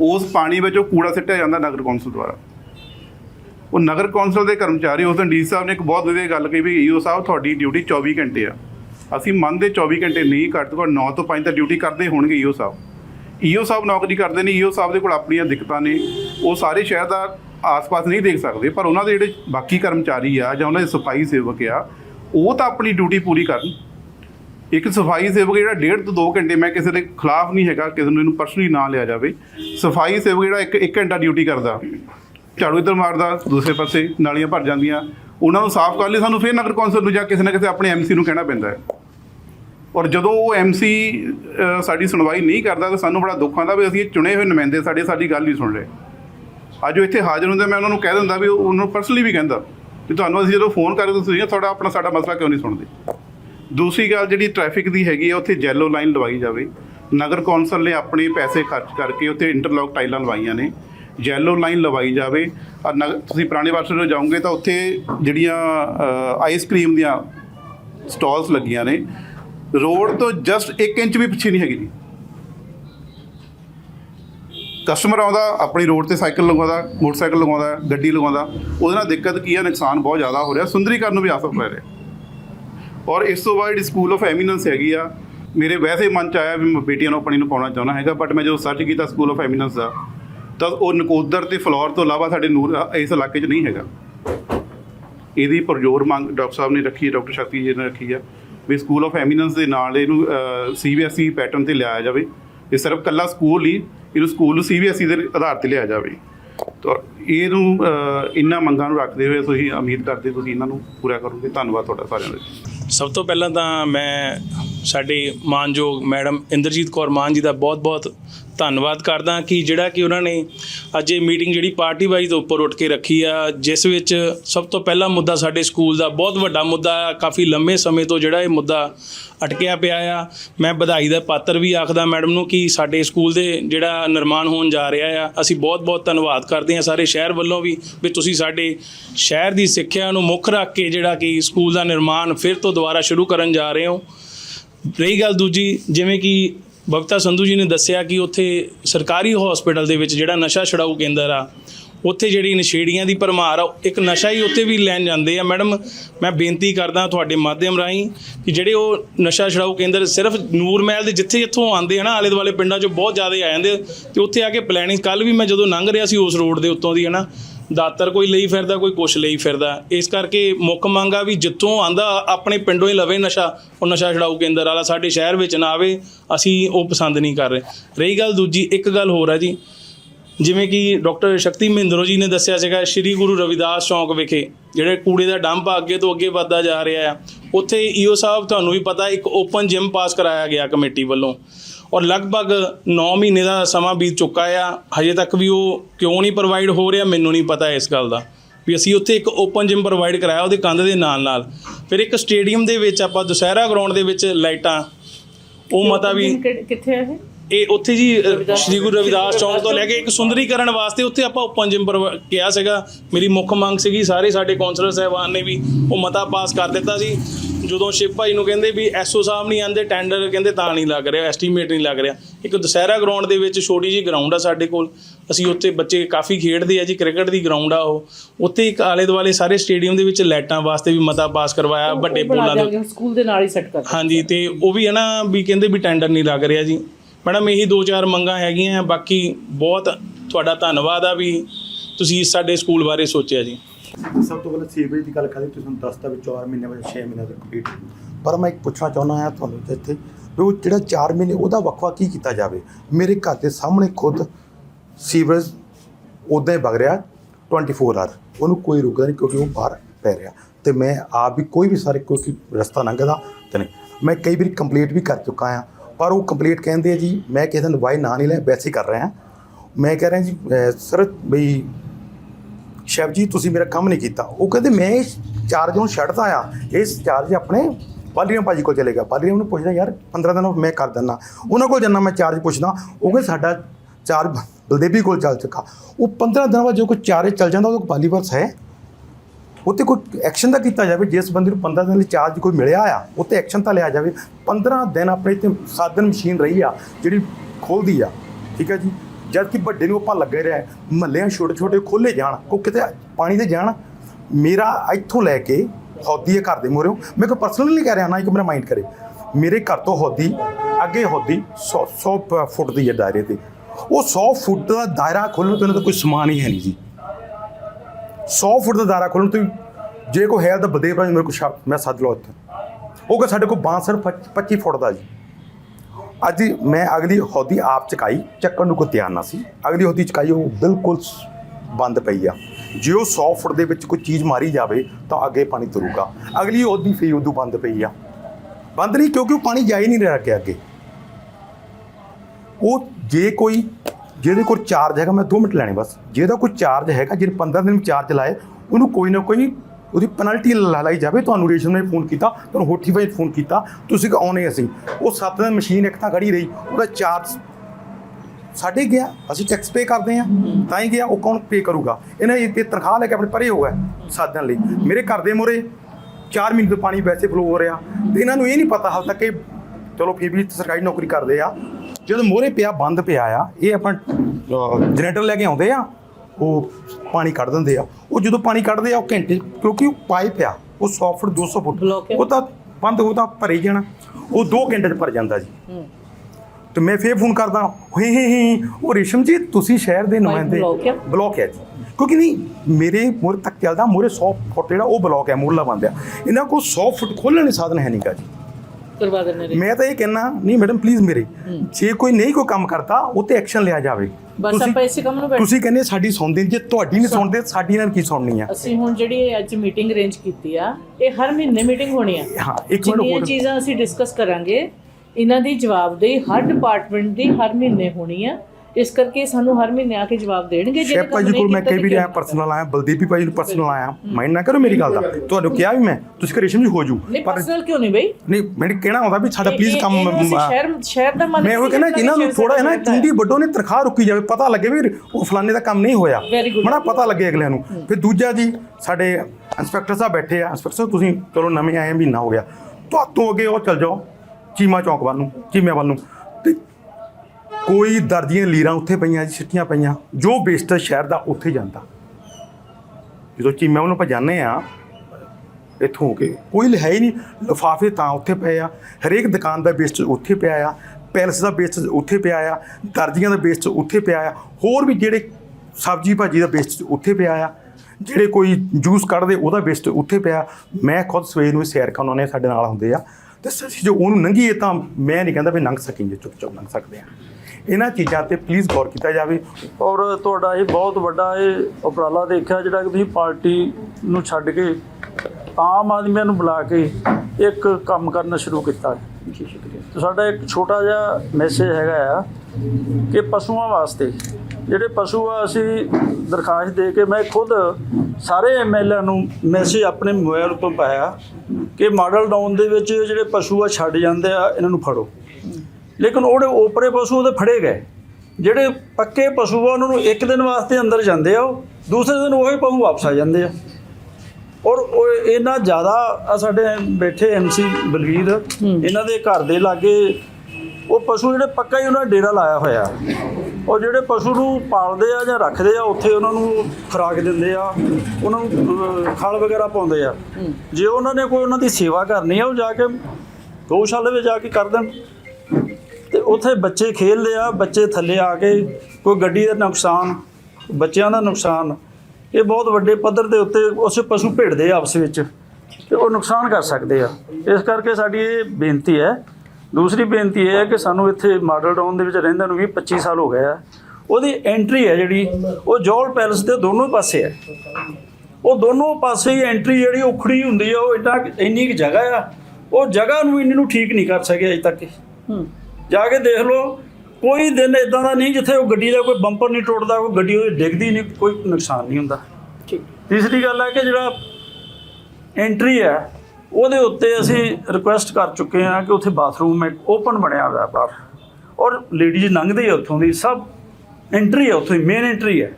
ਉਸ ਪਾਣੀ ਵਿੱਚ ਉਹ ਕੂੜਾ ਸਿੱਟਿਆ ਜਾਂਦਾ ਨਗਰ ਕੌਂਸਲ ਦੁਆਰਾ। ਉਹ ਨਗਰ ਕੌਂਸਲ ਦੇ ਕਰਮਚਾਰੀ, ਉਸ ਦਿਨ ਡੀ ਸਾਹਿਬ ਨੇ ਇੱਕ ਬਹੁਤ ਵਧੀਆ ਗੱਲ ਕਹੀ ਵੀ, ਈਓ ਸਾਹਿਬ, ਤੁਹਾਡੀ ਡਿਊਟੀ 24 ਘੰਟੇ ਆ। ਅਸੀਂ ਮੰਨਦੇ 24 ਘੰਟੇ ਨਹੀਂ, ਘੱਟ ਤੋਂ ਘੱਟ 9 ਤੋਂ 5 ਤੱਕ ਡਿਊਟੀ ਕਰਦੇ ਹੋਣਗੇ ਈਓ ਸਾਹਿਬ। ਈਓ ਸਾਹਿਬ ਨੌਕਰੀ ਕਰਦੇ ਨੇ, ਈਓ ਸਾਹਿਬ ਦੇ ਕੋਲ ਆਪਣੀਆਂ ਦਿੱਕਤਾਂ ਨੇ, ਉਹ ਸਾਰੇ ਸ਼ਹਿਰ ਦਾ ਆਸ-ਪਾਸ ਨਹੀਂ ਦੇਖ ਸਕਦੇ, ਪਰ ਉਹਨਾਂ ਦੇ ਜਿਹੜੇ ਬਾਕੀ ਕਰਮਚਾਰੀ ਆ ਜਾਂ ਉਹਨਾਂ ਦੇ ਸਫ਼ਾਈ ਸੇਵਕ ਆ, ਉਹ ਤਾਂ ਆਪਣੀ ਡਿਊਟੀ ਪੂਰੀ ਕਰਨ। ਇੱਕ ਸਫ਼ਾਈ ਸੇਵਕ ਜਿਹੜਾ ਡੇਢ ਤੋਂ 2 ਘੰਟੇ ਮੈਂ ਕਿਸੇ ਦੇ ਖਿਲਾਫ ਨਹੀਂ ਹੈਗਾ, ਕਿਸੇ ਨੂੰ ਇਹਨੂੰ ਪਰਸਨਲੀ ਨਾ ਲਿਆ ਜਾਵੇ, ਸਫ਼ਾਈ ਸੇਵਕ ਜਿਹੜਾ ਇੱਕ ਇੱਕ ਘੰਟਾ ਡਿਊਟੀ ਕਰਦਾ, ਝਾੜੂ ਇੱਧਰ ਮਾਰਦਾ, ਦੂਸਰੇ ਪਾਸੇ ਨਾਲੀਆਂ ਭਰ ਜਾਂਦੀਆਂ, ਉਹਨਾਂ ਨੂੰ ਸਾਫ਼ ਕਰ ਲਈ ਸਾਨੂੰ ਫਿਰ ਨਗਰ ਕੌਂਸਲ ਨੂੰ ਜਾਂ ਕਿਸੇ ਨਾ ਕਿਸੇ ਆਪਣੇ ਐਮਸੀ ਨੂੰ ਕਹਿਣਾ ਪੈਂਦਾ ਹੈ। ਔਰ ਜਦੋਂ ਉਹ ਐਮਸੀ ਸਾਡੀ ਸੁਣਵਾਈ ਨਹੀਂ ਕਰਦਾ ਤਾਂ ਸਾਨੂੰ ਬੜਾ ਦੁੱਖ ਆਉਂਦਾ ਵੀ ਅਸੀਂ ਇਹ ਚੁਣੇ ਹੋਏ ਨੁਮਾਇੰਦੇ ਸਾਡੇ, ਸਾਡੀ ਗੱਲ ਨਹੀਂ ਸੁਣ ਰਹੇ। ਅੱਜ ਉਹ ਇੱਥੇ ਹਾਜ਼ਰ ਹੁੰਦੇ, ਮੈਂ ਉਹਨਾਂ ਨੂੰ ਕਹਿ ਦਿੰਦਾ ਵੀ ਉਹਨਾਂ ਨੂੰ ਪਰਸਨਲੀ ਵੀ ਕਹਿੰਦਾ ਕਿ ਤੁਹਾਨੂੰ ਅਸੀਂ ਜਦੋਂ ਫੋਨ ਕਰਦੇ ਤੁਸੀਂ ਤੁਹਾਡਾ ਆਪਣਾ ਸਾਡਾ ਮਸਲਾ ਕਿਉਂ ਨਹੀਂ ਸੁਣਦੇ? ਦੂਸਰੀ ਗੱਲ ਜਿਹੜੀ ਟ੍ਰੈਫਿਕ ਦੀ ਹੈਗੀ ਹੈ ਉੱਥੇ ਯੈਲੋ ਲਾਈਨ ਲਵਾਈ ਜਾਵੇ। ਨਗਰ ਕੌਂਸਲ ਨੇ ਆਪਣੇ ਪੈਸੇ ਖਰਚ ਕਰਕੇ ਉੱਥੇ ਇੰਟਰਲੌਕ ਟਾਈਲਾਂ ਲਵਾਈਆਂ ਨੇ। ਯੈਲੋ ਲਾਈਨ ਲਵਾਈ ਜਾਵੇ। ਔਰ ਨਗ- ਤੁਸੀਂ ਪੁਰਾਣੇ ਵਾਰਸ਼ ਨੂੰ ਜਾਓਗੇ ਤਾਂ ਉੱਥੇ ਜਿਹੜੀਆਂ ਆਈਸਕ੍ਰੀਮ ਦੀਆਂ ਸਟਾਲਸ ਲੱਗੀਆਂ ਨੇ ਰੋਡ ਤੋਂ ਜਸਟ 1 ਇੰਚ ਵੀ ਪਿੱਛੇ ਨਹੀਂ ਹੈਗੀ ਜੀ। ਕਸਟਮਰ ਆਉਂਦਾ, ਆਪਣੀ ਰੋਡ ਤੇ ਸਾਈਕਲ ਲਗਾਉਂਦਾ, ਮੋਟਰਸਾਈਕਲ ਲਗਾਉਂਦਾ, ਗੱਡੀ ਲਗਾਉਂਦਾ। ਉਹਦੇ ਨਾਲ ਦਿੱਕਤ ਕੀ ਹੈ ਨੁਕਸਾਨ ਬਹੁਤ ਜ਼ਿਆਦਾ ਹੋ ਰਿਹਾ। ਸੁੰਦਰੀਕਰਨ ਨੂੰ ਵੀ ਆਸਰ ਪੈ ਰਿਹਾ। ਔਰ ਇਸ ਤੋਂ ਬਾਅਦ ਜਿਹੜੀ ਸਕੂਲ ਆਫ ਐਮੀਨੈਂਸ ਹੈਗੀ ਆ, ਮੇਰੇ ਵੈਸੇ ਮਨ ਚ ਆਇਆ ਵੀ ਮੈਂ ਬੇਟੀਆਂ ਨੂੰ ਆਪਣੀ ਨੂੰ ਪਾਉਣਾ ਚਾਹੁੰਦਾ ਹੈਗਾ ਬਟ ਮੈਂ ਜਦੋਂ ਸਰਚ ਕੀਤਾ ਸਕੂਲ ਆਫ ਐਮੀਨੈਂਸ ਦਾ, ਤਾਂ ਉਹ ਨਕੋਦਰ ਤੇ ਫਲੋਰ ਤੋਂ ਇਲਾਵਾ ਸਾਡੇ ਨੂਰ ਇਸ ਇਲਾਕੇ 'ਚ ਨਹੀਂ ਹੈਗਾ। ਇਹਦੀ ਪਰਜੋਰ ਮੰਗ ਡਾਕਟਰ ਸਾਹਿਬ ਨੇ ਰੱਖੀ ਹੈ ਡਾਕਟਰ ਸ਼ਕਤੀ ਜੀ ਨੇ ਰੱਖੀ ਆ। ਵੀ ਸਕੂਲ ਆਫ ਐਮੀਨੈਂਸ ਦੇ ਨਾਲ ਇਹਨੂੰ ਸੀਬੀਐਸਈ ਪੈਟਰਨ ਤੇ ਲਿਆਇਆ ਜਾਵੇ। ਇਹ ਸਿਰਫ ਕੱਲਾ ਸਕੂਲ ਹੀ, ਇਹਨੂੰ ਸਕੂਲ ਨੂੰ ਸੀਬੀਐਸਈ ਦੇ ਆਧਾਰ ਤੇ ਲਿਆ ਜਾਵੇ। ਤਾਂ ਇਹਨੂੰ ਇਹਨਾਂ ਮੰਗਾਂ ਨੂੰ ਰੱਖਦੇ ਹੋਏ ਤੁਸੀਂ ਉਮੀਦ ਕਰਦੇ ਤੁਸੀਂ ਇਹਨਾਂ ਨੂੰ ਪੂਰਾ ਕਰੋਗੇ। ਧੰਨਵਾਦ ਤੁਹਾਡਾ ਸਾਰਿਆਂ ਦਾ ਸਭ ਤੋਂ ਪਹਿਲਾਂ ਤਾਂ ਮੈਂ ਸਾਡੇ ਮਾਨਯੋਗ ਮੈਡਮ ਇੰਦਰਜੀਤ ਕੌਰ ਮਾਨ ਜੀ ਦਾ ਬਹੁਤ-ਬਹੁਤ ਧੰਨਵਾਦ ਕਰਦਾ ਕਿ ਜਿਹੜਾ ਕਿ ਉਹਨਾਂ ਨੇ ਅੱਜ ਇਹ ਮੀਟਿੰਗ ਜਿਹੜੀ ਪਾਰਟੀ ਵਾਈਜ਼ ਦੇ ਉੱਪਰ ਉੱਠ ਕੇ ਰੱਖੀ ਆ, ਜਿਸ ਵਿੱਚ ਸਭ ਤੋਂ ਪਹਿਲਾ ਮੁੱਦਾ ਸਾਡੇ ਸਕੂਲ ਦਾ, ਬਹੁਤ ਵੱਡਾ ਮੁੱਦਾ ਆ, ਕਾਫੀ ਲੰਮੇ ਸਮੇਂ ਤੋਂ ਜਿਹੜਾ ਇਹ ਮੁੱਦਾ ਅਟਕਿਆ ਪਿਆ ਆ। ਮੈਂ ਵਧਾਈ ਦਾ ਪਾਤਰ ਵੀ ਆਖਦਾ ਮੈਡਮ ਨੂੰ ਕਿ ਸਾਡੇ ਸਕੂਲ ਦੇ ਜਿਹੜਾ ਨਿਰਮਾਣ ਹੋਣ ਜਾ ਰਿਹਾ ਆ, ਅਸੀਂ ਬਹੁਤ-ਬਹੁਤ ਧੰਨਵਾਦ ਕਰਦੇ ਹਾਂ ਸਾਰੇ ਸ਼ਹਿਰ ਵੱਲੋਂ ਵੀ ਵੀ ਤੁਸੀਂ ਸਾਡੇ ਸ਼ਹਿਰ ਦੀ ਸਿੱਖਿਆ ਨੂੰ ਮੁੱਖ ਰੱਖ ਕੇ ਜਿਹੜਾ ਕਿ ਸਕੂਲ ਦਾ ਨਿਰਮਾਣ ਫਿਰ ਤੋਂ ਦੁਬਾਰਾ ਸ਼ੁਰੂ ਕਰਨ ਜਾ ਰਹੇ ਹੋ। ਰਹੀ ਗੱਲ ਦੂਜੀ, ਜਿਵੇਂ ਕਿ ਬਖਤਾ ਸੰਧੂ ਜੀ ਨੇ ਦੱਸਿਆ ਕਿ ਉੱਥੇ ਸਰਕਾਰੀ ਹਸਪੀਟਲ ਦੇ ਵਿੱਚ ਜਿਹੜਾ ਨਸ਼ਾ ਛਡਾਊ ਕੇਂਦਰ ਆ, ਉੱਥੇ ਜਿਹੜੀ ਨਸ਼ੇੜੀਆਂ ਦੀ ਭਰਮਾਰ ਆ, ਇੱਕ ਨਸ਼ਾ ਹੀ ਉੱਥੇ ਵੀ ਲੈਣ ਜਾਂਦੇ ਆ। ਮੈਡਮ, ਮੈਂ ਬੇਨਤੀ ਕਰਦਾ ਤੁਹਾਡੇ ਮਾਧਿਅਮ ਰਾਹੀਂ ਕਿ ਜਿਹੜੇ ਉਹ ਨਸ਼ਾ ਛਡਾਊ ਕੇਂਦਰ ਸਿਰਫ ਨੂਰ ਮਹਿਲ ਦੇ ਜਿੱਥੇ ਜਿੱਥੋਂ ਆਉਂਦੇ ਆ ਨਾ, ਆਲੇ ਦੁਆਲੇ ਪਿੰਡਾਂ 'ਚੋਂ ਬਹੁਤ ਜ਼ਿਆਦਾ ਆ ਜਾਂਦੇ ਤੇ ਉੱਥੇ ਆ ਕੇ ਪਲੈਨਿੰਗ ਕੱਲ ਵੀ ਮੈਂ ਜਦੋਂ ਲੰਘ ਰਿਹਾ ਸੀ ਉਸ ਰੋਡ ਦੇ ਉੱਤੋਂ ਦੀ, ਹੈ ਨਾ ਦਾਤਰ ਕੋਈ ਲਈ ਫਿਰਦਾ, ਕੋਈ ਕੁਛ ਲਈ ਫਿਰਦਾ। ਇਸ ਕਰਕੇ ਮੁੱਖ ਮੰਗ ਆ ਵੀ ਜਿੱਥੋਂ ਆਂਦਾ, ਆਪਣੇ ਪਿੰਡੋਂ ਹੀ ਲਵੇ ਨਸ਼ਾ, ਉਹ ਨਸ਼ਾ ਛਡਾਊ ਕੇਂਦਰ ਵਾਲਾ ਸਾਡੇ ਸ਼ਹਿਰ ਵਿੱਚ ਨਾ ਆਵੇ, ਅਸੀਂ ਉਹ ਪਸੰਦ ਨਹੀਂ ਕਰ ਰਹੇ। ਰਹੀ ਗੱਲ ਦੂਜੀ, ਇੱਕ ਗੱਲ ਹੋਰ ਹੈ ਜੀ। ਜਿਵੇਂ ਕਿ ਡਾਕਟਰ ਸ਼ਕਤੀ ਮਹਿੰਦਰੋ ਜੀ ਨੇ ਦੱਸਿਆ ਸੀਗਾ, ਸ੍ਰੀ ਗੁਰੂ ਰਵਿਦਾਸ ਚੌਂਕ ਵਿਖੇ, ਜਿਹੜੇ ਕੂੜੇ ਦਾ ਡੰਪ ਅੱਗੇ ਤੋਂ ਅੱਗੇ ਵੱਧਦਾ ਜਾ ਰਿਹਾ ਆ, ਉੱਥੇ ਈਓ ਸਾਹਿਬ ਤੁਹਾਨੂੰ ਵੀ ਪਤਾ, ਇੱਕ ਓਪਨ ਜਿਮ ਪਾਸ ਕਰਾਇਆ ਗਿਆ ਕਮੇਟੀ ਵੱਲੋਂ। ਔਰ ਲਗਭਗ 9 ਮਹੀਨੇ ਦਾ ਸਮਾਂ ਬੀਤ ਚੁੱਕਾ ਆ ਹਜੇ ਤੱਕ ਵੀ ਉਹ ਕਿਉਂ ਨਹੀਂ ਪ੍ਰੋਵਾਈਡ ਹੋ ਰਿਹਾ ਮੈਨੂੰ ਨਹੀਂ ਪਤਾ ਇਸ ਗੱਲ ਦਾ। ਵੀ ਅਸੀਂ ਉੱਥੇ ਇੱਕ ਓਪਨ ਜਿਮ ਪ੍ਰੋਵਾਈਡ ਕਰਾਇਆ ਉਹਦੇ ਕੰਧ ਦੇ ਨਾਲ ਨਾਲ। ਫਿਰ ਇੱਕ ਸਟੇਡੀਅਮ ਦੇ ਵਿੱਚ ਆਪਾਂ ਦੁਸਹਿਰਾ ਗਰਾਊਂਡ ਦੇ ਵਿੱਚ ਲਾਈਟਾਂ ਉਹ ਮਤਾ ਵੀ ਕਿੱਥੇ ਹੈ ਇਹ? ਇਹ ਉੱਥੇ ਜੀ ਅ, ਸ਼੍ਰੀ ਗੁਰੂ ਰਵਿਦਾਸ ਚੌਂਕ ਤੋਂ ਲੈ ਕੇ ਇੱਕ ਸੁੰਦਰੀਕਰਨ ਵਾਸਤੇ ਉੱਥੇ ਆਪਾਂ ਓਪਨ ਜਿਮ ਕਿਹਾ ਸੀਗਾ। ਮੇਰੀ ਮੁੱਖ ਮੰਗ ਸੀਗੀ ਸਾਰੇ ਸਾਡੇ ਕੌਂਸਲਰ ਸਾਹਿਬਾਨ ਨੇ ਵੀ ਉਹ ਮਤਾ ਪਾਸ ਕਰ ਦਿੱਤਾ ਸੀ। ਜਦੋਂ ਸ਼ਿਵ ਭਾਈ ਨੂੰ ਕਹਿੰਦੇ ਵੀ ਐਸਓ ਸਾਹਿਬ ਨਹੀਂ ਆਂਦੇ ਟੈਂਡਰ ਕਹਿੰਦੇ ਤਾਂ ਨਹੀਂ ਲੱਗ ਰਿਹਾ ਐਸਟੀਮੇਟ ਨਹੀਂ ਲੱਗ ਰਿਹਾ। ਇੱਕ ਦੁਸਹਿਰਾ ਗਰਾਊਂਡ ਦੇ ਵਿੱਚ ਛੋਟੀ ਜੀ ਗਰਾਊਂਡ ਆ ਸਾਡੇ ਕੋਲ। ਅਸੀਂ ਉੱਥੇ ਬੱਚੇ ਕਾਫੀ ਖੇਡਦੇ ਆ ਜੀ ਕ੍ਰਿਕਟ ਦੀ ਗਰਾਊਂਡ ਆ ਉਹ। ਉੱਥੇ ਇੱਕ ਆਲੇ ਦੁਆਲੇ ਸਾਰੇ ਸਟੇਡੀਅਮ ਦੇ ਵਿੱਚ ਲਾਈਟਾਂ ਵਾਸਤੇ ਵੀ ਮਤਾ ਪਾਸ ਕਰਵਾਇਆ ਵੱਡੇ ਬਣਾ ਪੋਲਾਂ ਦੇ ਦਿਆਂਗੇ, ਸਕੂਲ ਦੇ ਨਾਲ ਹੀ ਸੈੱਟ ਕਰ ਹਾਂਜੀ ਤੇ ਉਹ ਵੀ ਹੈ ਨਾ ਵੀ ਕਹਿੰਦੇ ਵੀ ਟੈਂਡਰ ਨਹੀਂ ਲੱਗ ਰਿਹਾ ਜੀ। ਮੈਡਮ, ਇਹੀ ਦੋ ਚਾਰ ਮੰਗਾਂ ਹੈਗੀਆਂ, ਬਾਕੀ ਬਹੁਤ ਤੁਹਾਡਾ ਧੰਨਵਾਦ ਆ ਵੀ ਤੁਸੀਂ ਸਾਡੇ ਸਕੂਲ ਬਾਰੇ ਸੋਚਿਆ ਜੀ। ਸਭ ਤੋਂ ਪਹਿਲਾਂ ਸੀਵਰੇਜ ਦੀ ਗੱਲ ਕਰਦੇ ਤੁਸੀਂ ਸਾਨੂੰ ਦੱਸਤਾ ਵੀ 4 ਮਹੀਨੇ ਵਿੱਚ 6 ਮਹੀਨੇ ਦਾ ਕੰਪਲੀਟ ਪਰ ਮੈਂ ਇੱਕ ਪੁੱਛਣਾ ਚਾਹੁੰਦਾ ਹਾਂ ਤੁਹਾਨੂੰ ਇੱਥੇ ਵੀ ਉਹ ਜਿਹੜਾ 4 ਮਹੀਨੇ, ਉਹਦਾ ਵੱਖਵਾ ਕੀ ਕੀਤਾ ਜਾਵੇ? ਮੇਰੇ ਘਰ ਦੇ ਸਾਹਮਣੇ ਖੁਦ ਸੀਵਰੇਜ ਉਦਾਂ ਹੀ ਵਗ ਰਿਹਾ 24 ਆਰ ਉਹਨੂੰ ਕੋਈ ਰੁਕਦਾ ਨਹੀਂ ਕਿਉਂਕਿ ਉਹ ਬਾਹਰ ਪੈ ਰਿਹਾ। ਤੇ ਮੈਂ ਆਪ ਵੀ ਕੋਈ ਵੀ ਸਾਰੇ, ਕੋਈ ਰਸਤਾ ਲੰਘਦਾ ਤੇ ਨਹੀਂ। ਮੈਂ ਕਈ ਵਾਰੀ ਕੰਪਲੀਟ ਵੀ ਕਰ ਚੁੱਕਾ ਹਾਂ। ਪਰ ਉਹ ਕੰਪਲੀਟ ਕਹਿੰਦੇ ਆ ਜੀ, ਮੈਂ ਕਿਸੇ ਦਾ ਨਵਾਈ ਨਾਂ ਨਹੀਂ ਲਿਆ, ਵੈਸੇ ਹੀ ਕਰ ਰਿਹਾ ਮੈਂ ਕਹਿ ਰਿਹਾ ਜੀ ਸਰ ਬਈ ਸ਼ਿਵ ਜੀ ਤੁਸੀਂ ਮੇਰਾ ਕੰਮ ਨਹੀਂ ਕੀਤਾ। ਉਹ ਕਹਿੰਦੇ, ਮੈਂ ਇਸ ਚਾਰਜ ਨੂੰ ਛੱਡਦਾ ਆ। ਇਸ ਚਾਰਜ ਆਪਣੇ ਪਾਲੀਆਂ ਭਾਜੀ ਕੋਲ ਚਲੇ ਗਿਆ। ਪਾਲੀਆਂ ਨੂੰ ਪੁੱਛਦਾ, ਯਾਰ 15 ਦਿਨ ਮੈਂ ਕਰ ਦਿੰਦਾ। ਉਹਨਾਂ ਕੋਲ ਜੰਨਾ, ਮੈਂ ਚਾਰਜ ਪੁੱਛਦਾ। ਉਹ ਕਹਿੰਦੇ, ਸਾਡਾ ਚਾਰਜ ਬਲਦੇਵੀ ਕੋਲ ਚੱਲ ਚੁੱਕਾ। ਉਹ 15 ਦਿਨਾਂ ਬਾਅਦ ਜੋ ਕੋਈ ਚਾਰਜ ਚੱਲ ਜਾਂਦਾ ਉਹ ਕੋਲ ਪਾਲੀ ਵਰਸ ਹੈ। ਉੱਤੇ ਕੋਈ ਐਕਸ਼ਨ ਤਾਂ ਕੀਤਾ ਜਾਵੇ ਜਿਸ ਬੰਦੇ ਨੂੰ 15 ਦਿਨ ਲਈ ਚਾਰਜ ਕੋਈ ਮਿਲਿਆ ਆ, ਉੱਤੇ ਐਕਸ਼ਨ ਤਾਂ ਲਿਆ ਜਾਵੇ। 15 ਦਿਨ ਆਪਣੇ ਤੇ ਸਾਧਨ ਮਸ਼ੀਨ ਰਹੀ ਆ, ਜਿਹੜੀ ਖੋਲਦੀ ਆ, ਠੀਕ ਹੈ ਜੀ? ਜਦ ਕਿ ਵੱਡੇ ਨੂੰ ਆਪਾਂ ਲੱਗੇ ਰਹੇ ਮਹੱਲਿਆਂ ਛੋਟੇ ਛੋਟੇ ਖੋਲੇ ਜਾਣ ਕੋ ਕਿਤੇ ਪਾਣੀ 'ਤੇ ਜਾਣ, ਮੇਰਾ ਇੱਥੋਂ ਲੈ ਕੇ ਹੌਦੀ ਹੈ ਘਰ ਦੇ ਮੂਹਰਿਓਂ ਮੈਂ ਕੋਈ ਪਰਸਨਲੀ ਨਹੀਂ ਕਹਿ ਰਿਹਾ, ਨਾ ਇੱਕ ਮੇਰਾ ਮਾਈਂਡ ਕਰੇ। ਮੇਰੇ ਘਰ ਤੋਂ ਹੌਦੀ, ਅੱਗੇ ਹੌਦੀ 100 100 ਫੁੱਟ ਦੀ ਹੈ ਦਾਇਰੇ ਤੇ। ਉਹ 100 ਫੁੱਟ ਦਾ ਦਾਇਰਾ ਖੋਲ੍ਹਣ 'ਤੇ ਇਹਨਾਂ ਦਾ ਕੋਈ ਸਮਾਨ ਹੀ ਹੈ ਨਹੀਂ ਜੀ। 100 ਫੁੱਟ ਦਾ ਦਾਇਰਾ ਖੋਲ੍ਹਣ ਤੋਂ ਜੇ ਕੋਈ ਹੈ ਤਾਂ ਬਲਦੇਵ ਰਾਜ ਮੇਰੇ ਕੋਲ ਸ਼ਾ- ਮੈਂ ਸੱਦ ਲਓ ਇੱਥੇ ਉਹ ਕਿ ਸਾਡੇ ਕੋਲ ਬਾਂਸ ਸਿਰਫ 25 ਫੁੱਟ ਦਾ ਜੀ। ਅੱਜ ਮੈਂ ਅਗਲੀ ਹੌਦੀ ਆਪ ਚਕਾਈ, ਚੱਕਣ ਨੂੰ ਕੋਈ ਤਿਆਰ ਨਾ ਸੀ। ਅਗਲੀ ਹੌਦੀ ਚਕਾਈ, ਉਹ ਬਿਲਕੁਲ ਬੰਦ ਪਈ ਆ। ਜੇ ਉਹ 100 ਫੁੱਟ ਦੇ ਵਿੱਚ ਕੋਈ ਚੀਜ਼ ਮਾਰੀ ਜਾਵੇ, ਤਾਂ ਅੱਗੇ ਪਾਣੀ ਤੁਰੂਗਾ। ਅਗਲੀ ਹੌਦੀ ਫੇ ਉਦੋਂ ਬੰਦ ਪਈ ਆ। ਬੰਦ ਨਹੀਂ, ਕਿਉਂਕਿ ਉਹ ਪਾਣੀ ਜਾ ਹੀ ਨਹੀਂ ਰਿਹਾ ਕਿ ਅੱਗੇ ਉਹ ਜੇ ਕੋਈ ਜਿਹਦੇ ਕੋਲ ਚਾਰਜ ਹੈਗਾ, ਮੈਂ 2 ਮਿੰਟ ਲੈਣੇ ਬਸ। ਜਿਹਦਾ ਕੋਈ ਚਾਰਜ ਹੈਗਾ, ਜਿਹਨੇ 15 ਦਿਨ ਚਾਰਜ ਲਾਏ, ਉਹਨੂੰ ਕੋਈ ਨਾ ਕੋਈ ਉਹਦੀ ਪੈਨਲਟੀ ਲਾਈ ਜਾਵੇ। ਤੁਹਾਨੂੰ ਰੇਸ਼ਮ ਨੇ ਫੋਨ ਕੀਤਾ, ਤੁਹਾਨੂੰ ਹੋਠੀ ਵਾਈ ਫੋਨ ਕੀਤਾ, ਤੁਸੀਂ ਕਿ ਆਉਣੇ ਅਸੀਂ। ਉਹ ਸੱਤ ਦਿਨ ਮਸ਼ੀਨ ਇੱਕ ਤਾਂ ਖੜੀ ਰਹੀ, ਉਹਦਾ ਚਾਰਜ ਸਾਡੇ ਗਿਆ, ਅਸੀਂ ਟੈਕਸ ਪੇ ਕਰਦੇ ਆ ਤਾਂ ਹੀ ਗਿਆ, ਉਹ ਕੌਣ ਪੇ ਕਰੂਗਾ? ਇਹਨਾਂ ਇਹ ਤਨਖਾਹ ਲੈ ਕੇ ਆਪਣੇ ਪਰੇ ਹੋ ਗਏ ਸੱਤ ਦਿਨ ਲਈ। ਮੇਰੇ ਘਰ ਦੇ ਮੂਹਰੇ 4 ਮਹੀਨੇ ਤੋਂ ਪਾਣੀ ਵੈਸੇ ਫਲੋ ਹੋ ਰਿਹਾ। ਤੇ ਇਹਨਾਂ ਨੂੰ ਇਹ ਨਹੀਂ ਪਤਾ ਹਾਲ ਤੱਕ ਕਿ ਚਲੋ ਫਿਰ ਵੀ ਸਰਕਾਰੀ ਨੌਕਰੀ ਕਰਦੇ ਆ। ਜਦੋਂ ਮੋਹਰੇ ਪਿਆ ਬੰਦ ਪਿਆ ਆ ਇਹ ਆਪਾਂ ਜਨਰੇਟਰ ਲੈ ਕੇ ਆਉਂਦੇ ਆ ਉਹ ਪਾਣੀ ਕੱਢ ਦਿੰਦੇ ਆ। ਉਹ ਜਦੋਂ ਪਾਣੀ ਕੱਢਦੇ ਆ ਉਹ ਘੰਟੇ ਕਿਉਂਕਿ ਉਹ ਪਾਈਪ ਆ ਉਹ 100 ਫੁੱਟ 200 ਫੁੱਟ ਹੈ। ਉਹ ਤਾਂ ਬੰਦ ਉਹ ਤਾਂ ਭਰੇ ਜਾਣਾ। ਉਹ 2 ਘੰਟੇ ਚ ਭਰ ਜਾਂਦਾ ਜੀ। ਹੂੰ। ਤੇ ਮੈਂ ਫੇਰ ਫੋਨ ਕਰਦਾ ਹੋਏ ਹੇ ਹੇ ਉਹ ਰੇਸ਼ਮ ਜੀ ਤੁਸੀਂ ਸ਼ਹਿਰ ਦੇ ਨੁਮਾਇੰਦੇ ਹੈ? ਬਲੌਕ ਹੈ ਜੀ। ਕਿਉਂਕਿ ਨਹੀਂ ਮੇਰੇ ਮੂਹਰੇ ਤੱਕ ਚੱਲਦਾ ਮੂਹਰੇ 100 ਫੁੱਟ ਜਿਹੜਾ ਉਹ ਬਲੌਕ ਹੈ ਮੂਹਰਲਾ ਬੰਦਿਆ ਇਹਨਾਂ ਕੋਲ 100 ਫੁੱਟ ਖੋਲ੍ਹਣ ਦੇ ਸਾਧਨ ਹੈ ਨਹੀਂਗਾ ਜੀ। ਕਰਵਾ ਦੇਣੇ ਨੇ। ਮੈਂ ਤਾਂ ਇਹ ਕਹਿਣਾ ਨਹੀਂ ਮੈਡਮ ਪਲੀਜ਼ ਮੇਰੇ। ਜੇ ਕੋਈ ਨਹੀਂ ਕੋਈ ਕੰਮ ਕਰਦਾ ਉਹ ਤੇ ਐਕਸ਼ਨ ਲਿਆ ਜਾਵੇ। ਬਸ ਆਪਾਂ ਇਸੇ ਕੰਮ ਨੂੰ ਬੈਠ ਤੁਸੀਂ ਕਹਿੰਦੇ ਸਾਡੀ ਸੁਣਦੇ ਜੇ ਤੁਹਾਡੀ ਨਹੀਂ ਸੁਣਦੇ ਸਾਡੀ ਨਾਲ ਕੀ ਸੁਣਨੀ ਆ? ਅਸੀਂ ਹੁਣ ਜਿਹੜੀ ਅੱਜ ਮੀਟਿੰਗ ਅਰੇਂਜ ਕੀਤੀ ਆ ਇਹ ਹਰ ਮਹੀਨੇ ਮੀਟਿੰਗ ਹੋਣੀ ਆ। ਹਾਂ ਇੱਕ ਮਿੰਟ ਹੋਰ ਚੀਜ਼ਾਂ ਅਸੀਂ ਡਿਸਕਸ ਕਰਾਂਗੇ ਇਹਨਾਂ ਦੀ ਜਵਾਬਦੇਹੀ ਹਰ ਡਿਪਾਰਟਮੈਂਟ ਦੀ ਹਰ ਮਹੀਨੇ ਹੋਣੀ ਆ। ਇਸ ਕਰਕੇ ਸਾਨੂੰ ਹਰ ਮਹੀਨੇ ਆ ਕੇ ਜਵਾਬ ਦੇਣਗੇ ਸ਼ੇਪ ਭਾਈ ਜੀ ਕੋਲ ਮੈਂ ਕਈ ਵਾਰੀ ਆਇਆ ਪਰਸਨਲ ਆਇਆ ਬਲਦੀਪੀ ਭਾਈ ਨੂੰ ਪਰਸਨਲ ਆਇਆ। ਮਾਈਂਡ ਨਾ ਕਰੋ ਮੇਰੀ ਗੱਲ ਦਾ? ਤੁਹਾਨੂੰ ਕਿਹਾ ਵੀ ਮੈਂ ਤੁਸੀਂ ਕਿ ਰੇਸ਼ਮ ਜੀ ਹੋ ਜੂ ਨਹੀਂ ਪਰ ਪਰਸਨਲ ਕਿਉਂ ਨਹੀਂ ਬਈ? ਨਹੀਂ ਮੈਨੂੰ ਕਹਿਣਾ ਹੁੰਦਾ ਵੀ ਸਾਡਾ ਪਲੀਜ਼ ਕੰਮ ਸ਼ਹਿਰ ਸ਼ਹਿਰ ਦਾ ਮਨ ਮੈਂ ਉਹ ਕਹਿੰਦਾ ਕਿ ਇਹਨਾਂ ਨੂੰ ਥੋੜਾ ਹੈ ਨਾ ਚੁੰਡੀ ਵੱਡੋ ਨੇ ਤਨਖਾਹ ਰੁਕੀ ਜਾਵੇ ਪਤਾ ਲੱਗੇ ਵੀ ਉਹ ਫਲਾਣੇ ਦਾ ਕੰਮ ਨਹੀਂ ਹੋਇਆ. ਮਨਾ ਪਤਾ ਲੱਗੇ ਅਗਲਿਆਂ ਨੂੰ। ਫਿਰ ਦੂਜਾ ਜੀ ਸਾਡੇ ਇੰਸਪੈਕਟਰ ਸਾਹਿਬ ਬੈਠੇ ਆ। ਇੰਸਪੈਕਟਰ ਸਾਹਿਬ ਤੁਸੀਂ ਚਲੋ ਨਵੇਂ ਆਏ ਮਹੀਨਾ ਹੋ ਗਿਆ। ਤੁਹਾਤੋਂ ਅੱਗੇ ਉਹ ਚੱਲ ਜਾਓ ਚੀਮਾ ਚੌਂਕ ਵੱਲ ਨੂੰ ਚੀਮੇ ਵੱਲ ਨੂੰ। ਤੇ ਕੋਈ ਦਰਦੀਆਂ ਲੀਰਾਂ ਉੱਥੇ ਪਈਆਂ ਜੀ ਸਿੱਟੀਆਂ ਪਈਆਂ, ਜੋ ਵੇਸਟ ਸ਼ਹਿਰ ਦਾ ਉੱਥੇ ਜਾਂਦਾ। ਜਦੋਂ ਚੀਮੇ ਵੱਲ ਨੂੰ ਆਪਾਂ ਜਾਂਦੇ ਆ ਇੱਥੋਂ ਹੋ ਕੇ ਕੋਈ ਹੈ ਹੀ ਨਹੀਂ, ਲਿਫਾਫੇ ਤਾਂ ਉੱਥੇ ਪਏ ਆ, ਹਰੇਕ ਦੁਕਾਨ ਦਾ ਵੇਸਟ ਉੱਥੇ ਪਿਆ ਆ, ਪੈਲਸ ਦਾ ਵੇਸਟ ਉੱਥੇ ਪਿਆ ਆ, ਦਰਜੀਆਂ ਦਾ ਵੇਸਟ ਉੱਥੇ ਪਿਆ ਆ, ਹੋਰ ਵੀ ਜਿਹੜੇ ਸਬਜੀ ਭਾਜੀ ਦਾ ਵੇਸਟ ਉੱਥੇ ਪਿਆ ਆ, ਜਿਹੜੇ ਕੋਈ ਜੂਸ ਕੱਢਦੇ ਉਹਦਾ ਵੇਸਟ ਉੱਥੇ ਪਿਆ, ਮੈਂ ਖੁਦ ਸਵੇਰ ਨੂੰ ਸੈਰ ਕਰਨ ਆਉਂਦੇ ਸਾਡੇ ਨਾਲ ਹੁੰਦੇ ਆ, ਤੇ ਅਸੀਂ ਜੋ ਉਹਨੂੰ ਲੰਘੀਏ ਤਾਂ ਮੈਂ ਨਹੀਂ ਕਹਿੰਦਾ ਵੀ ਲੰਘ ਸਕੀਏ ਚੁੱਪ ਚੁੱਪ ਲੰਘ ਸਕਦੇ ਆ। ਇਹਨਾਂ ਚੀਜ਼ਾਂ ਤੇ ਪਲੀਜ਼ ਗੌਰ ਕੀਤਾ ਜਾਵੇ। ਔਰ ਤੁਹਾਡਾ ਇਹ ਬਹੁਤ ਵੱਡਾ ਇਹ ਉਪਰਾਲਾ ਦੇਖਿਆ ਜਿਹੜਾ ਕਿ ਤੁਸੀਂ ਪਾਰਟੀ ਨੂੰ ਛੱਡ ਕੇ ਆਮ ਆਦਮੀਆਂ ਨੂੰ ਬੁਲਾ ਕੇ ਇੱਕ ਕੰਮ ਕਰਨਾ ਸ਼ੁਰੂ ਕੀਤਾ। ਜੀ ਸ਼ੁਕਰੀਆ। ਤੇ ਸਾਡਾ ਇੱਕ ਛੋਟਾ ਜਿਹਾ ਮੈਸੇਜ ਹੈਗਾ ਆ ਕਿ ਪਸ਼ੂਆਂ ਵਾਸਤੇ ਜਿਹੜੇ ਪਸ਼ੂ ਆ ਅਸੀਂ ਦਰਖਾਸਤ ਦੇ ਕੇ ਮੈਂ ਖੁਦ ਸਾਰੇ ਐਮਐਲਏ ਨੂੰ ਮੈਸੇਜ ਆਪਣੇ ਮੋਬਾਈਲ ਤੋਂ ਪਾਇਆ ਕਿ ਮਾਡਲ ਟਾਊਨ ਦੇ ਵਿੱਚ ਜਿਹੜੇ ਪਸ਼ੂ ਆ ਛੱਡ ਜਾਂਦੇ ਆ ਇਹਨਾਂ ਨੂੰ ਫੜੋ। ਲੇਕਿਨ ਉਹਦੇ ਓਪਰੇ ਪਸ਼ੂ ਉਹਦੇ ਫੜੇ ਗਏ। ਜਿਹੜੇ ਪੱਕੇ ਪਸ਼ੂ ਆ ਉਹਨਾਂ ਨੂੰ ਇੱਕ ਦਿਨ ਵਾਸਤੇ ਅੰਦਰ ਜਾਂਦੇ ਆ ਉਹ ਦੂਸਰੇ ਦਿਨ ਉਹੀ ਪਸ਼ੂ ਵਾਪਸ ਆ ਜਾਂਦੇ ਆ। ਔਰ ਉਹ ਇਹਨਾਂ ਜ਼ਿਆਦਾ ਸਾਡੇ ਬੈਠੇ ਐਮਸੀ ਬਲਵੀਰ ਇਹਨਾਂ ਦੇ ਘਰ ਦੇ ਲਾਗੇ ਉਹ ਪਸ਼ੂ ਜਿਹੜੇ ਪੱਕਾ ਹੀ ਉਹਨਾਂ ਡੇਰਾ ਲਾਇਆ ਹੋਇਆ। ਉਹ ਜਿਹੜੇ ਪਸ਼ੂ ਨੂੰ ਪਾਲਦੇ ਆ ਜਾਂ ਰੱਖਦੇ ਆ ਉੱਥੇ ਉਹਨਾਂ ਨੂੰ ਖੁਰਾਕ ਦਿੰਦੇ ਆ ਉਹਨਾਂ ਨੂੰ ਖਲ ਵਗੈਰਾ ਪਾਉਂਦੇ ਆ। ਜੇ ਉਹਨਾਂ ਨੇ ਕੋਈ ਉਹਨਾਂ ਦੀ ਸੇਵਾ ਕਰਨੀ ਆ ਉਹ ਜਾ ਕੇ ਗਊਸ਼ਾਲਾ ਵਿੱਚ ਜਾ ਕੇ ਕਰ ਦੇਣ। ਉੱਥੇ ਬੱਚੇ ਖੇਡਦੇ ਆ, ਬੱਚੇ ਥੱਲੇ ਆ ਕੇ ਕੋਈ ਗੱਡੀ ਦਾ ਨੁਕਸਾਨ, ਬੱਚਿਆਂ ਦਾ ਨੁਕਸਾਨ, ਇਹ ਬਹੁਤ ਵੱਡੇ ਪੱਧਰ ਦੇ ਉੱਤੇ ਉਸ ਪਸ਼ੂ ਭਿੜਦੇ ਆ ਆਪਸ ਵਿੱਚ ਤੇ ਉਹ ਨੁਕਸਾਨ ਕਰ ਸਕਦੇ ਆ। ਇਸ ਕਰਕੇ ਸਾਡੀ ਇਹ ਬੇਨਤੀ ਹੈ। ਦੂਸਰੀ ਬੇਨਤੀ ਇਹ ਹੈ ਕਿ ਸਾਨੂੰ ਇੱਥੇ ਮਾਡਲ ਟਾਊਨ ਦੇ ਵਿੱਚ ਰਹਿੰਦੇ ਨੂੰ ਵੀ 25 ਸਾਲ ਹੋ ਗਏ ਆ। ਉਹਦੀ ਐਂਟਰੀ ਹੈ ਜਿਹੜੀ, ਉਹ ਜੋਲ ਪੈਲਸ ਦੇ ਦੋਨੋਂ ਪਾਸੇ ਹੈ। ਉਹ ਦੋਨੋਂ ਪਾਸੇ ਹੀ ਐਂਟਰੀ ਜਿਹੜੀ ਉਖੜੀ ਹੁੰਦੀ ਆ, ਉਹ ਇੰਨਾ ਕੁ- ਇੰਨੀ ਕੁ ਜਗ੍ਹਾ ਆ। ਉਹ ਜਗ੍ਹਾ ਨੂੰ ਇੰਨੀ ਨੂੰ ਠੀਕ ਨਹੀਂ ਕਰ ਸਕੇ ਅਜੇ ਤੱਕ ਹੂੰ। ਜਾ ਕੇ ਦੇਖ ਲਓ ਕੋਈ ਦਿਨ ਇਦਾਂ ਦਾ ਨਹੀਂ ਜਿੱਥੇ ਉਹ ਗੱਡੀ ਦਾ ਕੋਈ ਬੰਪਰ ਨਹੀਂ ਟੁੱਟਦਾ ਕੋਈ ਗੱਡੀ ਉਹਦੀ ਡਿੱਗਦੀ ਨਹੀਂ ਕੋਈ ਨੁਕਸਾਨ ਨਹੀਂ ਹੁੰਦਾ। ਠੀਕ। ਤੀਸਰੀ ਗੱਲ ਹੈ ਕਿ ਜਿਹੜਾ ਐਂਟਰੀ ਹੈ ਉਹਦੇ ਉੱਤੇ ਅਸੀਂ ਰਿਕੁਐਸਟ ਕਰ ਚੁੱਕੇ ਹਾਂ ਕਿ ਉੱਥੇ ਬਾਥਰੂਮ ਇੱਕ ਓਪਨ ਬਣਿਆ ਹੋਇਆ ਬਾਹਰ। ਔਰ ਲੇਡੀਜ਼ ਲੰਘਦੇ ਆ ਉੱਥੋਂ ਦੀ ਸਭ ਐਂਟਰੀ ਹੈ ਉੱਥੋਂ ਮੇਨ ਐਂਟਰੀ ਹੈ।